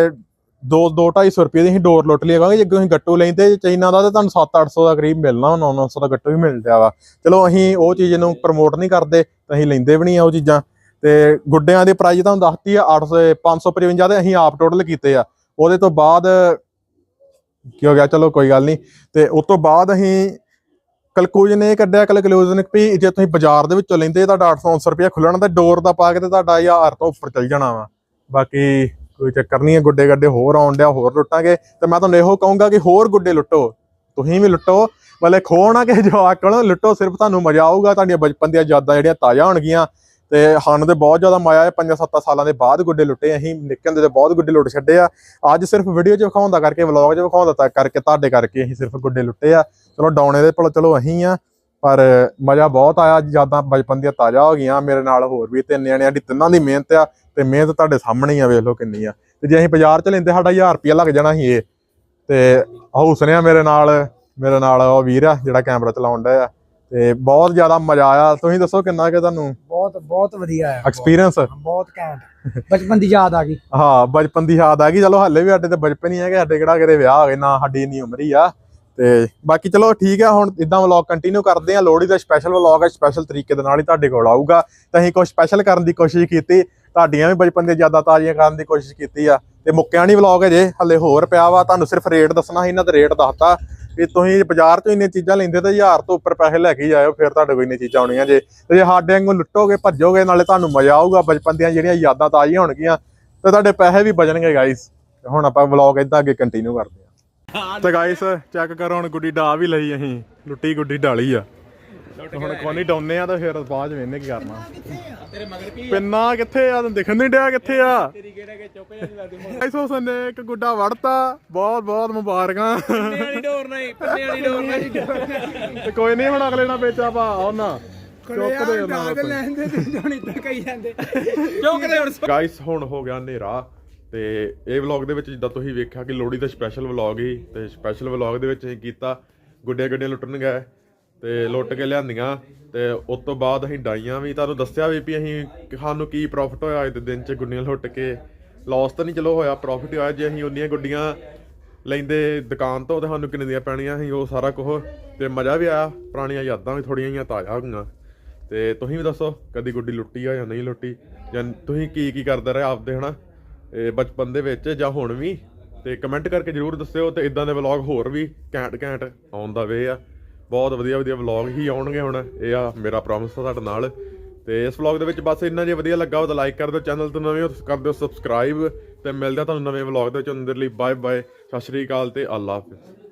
2 2-250 ਰੁਪਏ ਦੀ ਅਸੀਂ ਡੋਰ ਲੁੱਟ ਲਈ ਕਹਾਂਗੇ ਜੇ ਤੁਸੀਂ ਗੱਟੂ ਲੈਂਦੇ ਚਾਈਨਾ ਦਾ ਤਾਂ ਤੁਹਾਨੂੰ 7-800 ਦਾ ਕਰੀਬ ਮਿਲਣਾ 9-900 ਦਾ ਗੱਟੂ ਵੀ ਮਿਲ ਰਿਹਾ ਚਲੋ ਅਸੀਂ ਉਹ ਚੀਜ਼ ਨੂੰ ਪ੍ਰਮੋਟ ਨਹੀਂ ਕਰਦੇ ਅਸੀਂ ਲੈਂਦੇ ਵੀ ਨਹੀਂ ਆ ਉਹ ਚੀਜ਼ਾਂ। ਤੇ ਗੁੱਡਿਆਂ ਦੇ ਪ੍ਰਾਈਸ ਤੁਹਾਨੂੰ ਦੱਸਤੀ ਆ 800 555 ਦੇ ਅਸੀਂ ਆਪ ਟੋਟਲ ਕੀਤੇ ਆ। ਉਹਦੇ ਤੋਂ ਬਾਅਦ ਕੀ ਹੋ ਗਿਆ? ਚਲੋ ਕੋਈ ਗੱਲ ਨਹੀਂ। ਤੇ ਉਸ ਤੋਂ ਬਾਅਦ ਅਸੀਂ ਕਲਕੂਜਨ ਇਹ ਕੱਢਿਆ ਕਲਕੂਜਨ ਵੀ ਜੇ ਤੁਸੀਂ ਬਾਜ਼ਾਰ ਦੇ ਵਿੱਚੋਂ ਲੈਂਦੇ ਤੁਹਾਡਾ 800 ਰੁਪਏ ਖੁੱਲਣਾ ਤੇ ਡੋਰ ਦਾ ਪਾ ਕੇ ਤੇ ਤੁਹਾਡਾ 1000 ਤੋਂ ਉੱਪਰ ਚੱਲ ਜਾਣਾ ਵਾ। ਬਾਕੀ ਕੋਈ ਚੱਕਰ ਨਹੀਂ ਹੈ, ਗੁੱਡੇ ਗੱਡੇ ਹੋਰ ਆਉਣ ਡਿਆ, ਹੋਰ ਲੁੱਟਾਂਗੇ। ਤੇ ਮੈਂ ਤੁਹਾਨੂੰ ਇਹੋ ਕਹੂੰਗਾ ਕਿ ਹੋਰ ਗੁੱਡੇ ਲੁੱਟੋ, ਤੁਸੀਂ ਵੀ ਲੁੱਟੋ। ਮਤਲਬ ਖੋ ਨਾ ਕਿ ਜਵਾਕ ਕੋਲੋਂ, ਲੁੱਟੋ, ਸਿਰਫ ਤੁਹਾਨੂੰ ਮਜ਼ਾ ਆਊਗਾ, ਤੁਹਾਡੀਆਂ ਬਚਪਨ ਦੀਆਂ ਯਾਦਾਂ ਜਿਹੜੀਆਂ ਤਾਜ਼ਾ ਹੋਣਗੀਆਂ। ਤੇ ਸਾਨੂੰ ਤੇ ਬਹੁਤ ਜ਼ਿਆਦਾ ਮਜ਼ਾ ਆਇਆ 5-7 ਸਾਲਾਂ ਦੇ ਬਾਅਦ ਗੁੱਡੇ ਲੁੱਟੇ, ਅਸੀਂ ਨਿੱਕੇ ਹੁੰਦੇ ਤੇ ਬਹੁਤ ਗੁੱਡੇ ਲੁੱਟ ਛੱਡੇ ਆ। ਅੱਜ ਸਿਰਫ ਵੀਡੀਓ 'ਚ ਵਿਖਾਉਂਦਾ ਕਰਕੇ ਵਲੌਗ 'ਚ ਵਿਖਾਉਂਦਾ ਤਾਂ ਕਰਕੇ, ਤੁਹਾਡੇ ਕਰਕੇ ਅਸੀਂ ਸਿਰਫ ਗੁੱਡੇ ਲੁੱਟੇ ਆ। ਚਲੋ ਡਾਉਣੇ ਦੇ ਭਲ, ਚਲੋ ਅਸੀਂ ਆ, ਪਰ ਮਜ਼ਾ ਬਹੁਤ ਆਇਆ। ਯਾਦਾਂ ਬਚਪਨ ਦੀਆਂ ਤਾਜ਼ਾ ਹੋ ਗਈਆਂ। ਮੇਰੇ ਨਾਲ ਹੋਰ ਵੀ ਤਿੰਨ ਜਣੇ ਸਾਡੀ ਤਿੰਨਾਂ ਦੀ ਮਿਹਨਤ ਆ ਤੇ ਮਿਹਨਤ ਤੁਹਾਡੇ ਸਾਹਮਣੇ ਹੀ ਆ, ਵੇਖ ਲਓ ਕਿੰਨੀ ਆ। ਤੇ ਜੇ ਅਸੀਂ ਬਾਜ਼ਾਰ 'ਚ ਲੈਂਦੇ, ਸਾਡਾ 1000 ਰੁਪਇਆ ਲੱਗ ਜਾਣਾ ਸੀ ਇਹ। ਤੇ ਹੌਸਨੇ ਆ ਮੇਰੇ ਨਾਲ ਮੇਰੇ ਨਾਲ ਉਹ ਵੀਰ ਆ, ਜਿਹੜਾ ਕੈਮਰਾ ਚਲਾਉਣ ਡਿਆ ਆ। ਤੇ ਬਹੁਤ ਜ਼ਿਆਦਾ ਮਜ਼ਾ ਆਇਆ। ਤੁਸੀਂ ਦੱਸੋ ਕਿੰਨਾ ਕਿ ਤੁਹਾਨੂੰ ਬਹੁਤ ਬਹੁਤ ਵਧੀਆ ਆ ਐਕਸਪੀਰੀਅੰਸ ਬਹੁਤ ਘੈਂਟ। ਬਚਪਨ ਦੀ ਯਾਦ ਆ ਗਈ। ਹਾਂ ਬਚਪਨ ਦੀ ਯਾਦ ਆ ਗਈ। ਚਲੋ ਹਾਲੇ ਵੀ ਸਾਡੇ ਤੇ ਬਚਪਨ ਹੀ ਹੈ ਕਿ ਸਾਡੇ ਕਿਹੜਾ ਕਿਤੇ ਵਿਆਹ ਹੋ ਗਏ ਨਾ ਸਾਡੀ ਇੰਨੀ ਉਮਰ ਹੀ ਆ। ਤੇ ਬਾਕੀ ਚਲੋ ਠੀਕ ਆ ਹੁਣ ਇਦਾਂ ਵਲੌਗ ਕੰਟੀਨਿਊ ਕਰਦੇ ਆ। ਲੋਹੜੀ ਦਾ ਸਪੈਸ਼ਲ ਵਲੌਗ ਹੈ ਸਪੈਸ਼ਲ ਤਰੀਕੇ ਦੇ ਨਾਲ ਹੀ ਤੁਹਾਡੇ ਕੋਲ ਆਊਗਾ। ਤਾਂ ਅਸੀਂ ਕੁਝ ਸਪੈਸ਼ਲ ਕਰਨ ਦੀ ਕੋਸ਼ਿਸ਼ ਕੀਤੀ। ਤੁਹਾਡੀਆਂ ਵੀ ਬਚਪਨ ਦੀਆਂ ਯਾਦਾਂ ਤਾਜ਼ੀਆਂ ਕਰਨ ਦੀ ਕੋਸ਼ਿਸ਼ ਕੀਤੀ ਆ। ਤੇ ਮੁੱਕਿਆ ਨਹੀਂ ਵਲੌਗ ਅਜੇ ਹੱਲੇ ਹੋਰ ਪਿਆ ਵਾ। ਤੁਹਾਨੂੰ ਸਿਰਫ ਰੇਟ ਦੱਸਣਾ ਸੀ ਇਹਨਾਂ ਦਾ ਰੇਟ ਦੱਸਤਾ। ਵੀ ਤੁਸੀਂ ਬਾਜ਼ਾਰ ਤੋਂ ਇੰਨੀਆਂ ਚੀਜ਼ਾਂ ਲੈਂਦੇ ਤਾਂ 1000 ਤੋਂ ਉੱਪਰ ਪੈਸੇ ਲੈ ਕੇ ਹੀ ਜਾਇਓ ਫਿਰ ਤੁਹਾਡੇ ਕੋਲ ਇੰਨੀਆਂ ਚੀਜ਼ਾਂ ਆਉਣੀਆਂ ਜੇ। ਤੇ ਜੇ ਸਾਡੇ ਵਾਂਗੂ ਲੁੱਟੋਗੇ, ਭੱਜੋਗੇ, ਨਾਲੇ ਤੁਹਾਨੂੰ ਮਜ਼ਾ ਆਊਗਾ, ਬਚਪਨ ਦੀਆਂ ਜਿਹੜੀਆਂ ਯਾਦਾਂ ਤਾਜ਼ੀਆਂ ਹੋਣਗੀਆਂ, ਤੇ ਤੁਹਾਡੇ ਪੈਸੇ ਵੀ ਬਚਣਗੇ ਗਾਇਸ ਹੁਣ ਆਪਾਂ ਵਲੌਗ ਇਦਾਂ ਅੱਗੇ ਕੰਟੀਨਿਊ ਕਰਦੇ ਹਾਂ। ਤੇ ਗਾਇਸ ਚੈੱਕ ਕਰੋ ਹੁਣ ਗੁੱਡੀ ਡਾ ਵੀ ਲਈ ਅਸੀਂ, ਲੁੱਟੀ ਗੁੱਡੀ ਡਾਲੀ ਆ। ਤੇ ਹੁਣ ਕੋਨੀ ਡਾਉਨੇ ਆ ਤਾਂ ਫਿਰ ਬਾਅਦ ਚ ਵੇਨੇ ਕੀ ਕਰਨਾ। ਤੇਰੇ ਮਗਰ ਕੀ ਪਿੰਨਾ ਕਿੱਥੇ ਆ? ਤੈਨੂੰ ਦਿਖਣ ਨਹੀਂ ਡਿਆ ਕਿੱਥੇ ਆ? ਤੇਰੀ ਕਿਹੜੇ ਕੇ ਚੁੱਪ ਜਾਂਦੀ ਲੱਗਦੀ ਮੋਹ ਗਾਇਸ ਉਸ ਨੇ ਇੱਕ ਗੁੱਡਾ ਵੜਤਾ। ਬਹੁਤ ਬਹੁਤ ਮੁਬਾਰਕਾਂ। ਪੰਨੇ ਵਾਲੀ ਡੋਰ ਨਹੀਂ ਪੰਨੇ ਵਾਲੀ ਡੋਰ ਨਹੀਂ। ਤੇ ਕੋਈ ਨਹੀਂ ਹੁਣ ਅਗਲੇ ਨਾਲ ਵੇਚਾ ਪਾ ਉਹਨਾਂ ਚੁੱਕ ਦੇ ਉਹਨਾਂ ਲੈਂਦੇ ਤੇ ਜੋਣੀ ਤਾਂ ਕਹੀ ਜਾਂਦੇ। ਚੁੱਕਦੇ ਹੁਣ। ਗਾਇਸ ਹੁਣ ਹੋ ਗਿਆ ਹਨੇਰਾ। ਤੇ ਇਹ ਵਲੌਗ ਦੇ ਵਿੱਚ ਜਿੱਦਾਂ ਤੁਸੀਂ ਵੇਖਿਆ ਕਿ ਲੋਹੜੀ ਦਾ ਸਪੈਸ਼ਲ ਵਲੌਗ ਹੀ ਤੇ ਸਪੈਸ਼ਲ ਵਲੌਗ ਦੇ ਵਿੱਚ ਅਸੀਂ ਕੀਤਾ। ਗੁੱਡੇ ਗੱਡੇ ਲੁੱਟਣ ਗਏ ਤੇ ਲੁੱਟ ਕੇ ਲਿਆਂਦੀਆਂ ਤੇ ਉਸ ਤੋਂ ਬਾਅਦ ਅਸੀਂ ਡਾਈਆਂ ਵੀ, ਤੁਹਾਨੂੰ ਦੱਸਿਆ ਵੀ ਵੀ ਅਸੀਂ ਸਾਨੂੰ ਕੀ ਪ੍ਰੋਫਿਟ ਹੋਇਆ ਅੱਜ ਦੇ ਦਿਨ 'ਚ ਗੁੱਡੀਆਂ ਲੁੱਟ ਕੇ। ਲਾਸ ਤਾਂ ਨਹੀਂ ਚਲੋ ਹੋਇਆ ਪ੍ਰੋਫਿਟ ਹੋਇਆ ਜੇ ਅਸੀਂ ਉਨੀਆਂ ਗੁੱਡੀਆਂ ਲੈਂਦੇ ਦੁਕਾਨ ਤੋਂ ਤੇ ਸਾਨੂੰ ਕਿੰਨੇ ਦੀਆਂ ਪੈਣੀਆਂ ਸੀ, ਉਹ ਸਾਰਾ ਕੁਝ ਤੇ ਮਜ਼ਾ ਵੀ ਆਇਆ, ਪੁਰਾਣੀਆਂ ਯਾਦਾਂ ਵੀ ਥੋੜੀਆਂ ਜਿਹੀਆਂ ਤਾਜ਼ਾ ਹੋ ਗਈਆਂ। ਤੇ ਤੁਸੀਂ ਵੀ ਦੱਸੋ, ਕਦੀ ਗੁੱਡੀ ਲੁੱਟੀ ਆ ਜਾਂ ਨਹੀਂ ਲੁੱਟੀ? ਜਾਂ ਤੁਸੀਂ ਕੀ ਕੀ ਕਰਦੇ ਰਹੇ ਆਪਦੇ, ਹਨਾ? ਇਹ ਬਚਪਨ ਦੇ ਵਿੱਚ ਜਾਂ ਹੁਣ ਵੀ? ਤੇ ਕਮੈਂਟ ਕਰਕੇ ਜਰੂਰ ਦੱਸਿਓ ਤੇ ਇਦਾਂ ਦੇ ਵਲੌਗ ਹੋਰ ਵੀ ਘੈਂਟ ਘੈਂਟ ਆਉਣ ਦਾ ਵੇ ਆ। ਬਹੁਤ ਵਧੀਆ ਵਧੀਆ ਵਲੌਗ ਹੀ ਆਉਣਗੇ ਹੁਣ। ਇਹ ਆ ਮੇਰਾ ਪ੍ਰੋਮਿਸ ਆ ਤੁਹਾਡੇ ਨਾਲ। ਤੇ ਇਸ ਵਲੌਗ ਦੇ ਵਿੱਚ ਬਸ ਇੰਨਾ ਜੇ ਵਧੀਆ ਲੱਗਾ ਤਾਂ ਲਾਈਕ ਕਰ ਦਿਓ ਚੈਨਲ ਤੋਂ ਨਵੇਂ ਹੋ ਕਰ ਦਿਓ ਸਬਸਕ੍ਰਾਈਬ ਤੇ ਮਿਲਦੇ ਤੁਹਾਨੂੰ ਨਵੇਂ ਵਲੌਗ ਦੇ ਵਿੱਚ। ਅੰਦਰ ਲਈ ਬਾਏ ਬਾਏ ਸਤਿ ਸ਼੍ਰੀ ਅਕਾਲ ਤੇ ਅੱਲਾ ਹਾਫਿਜ਼।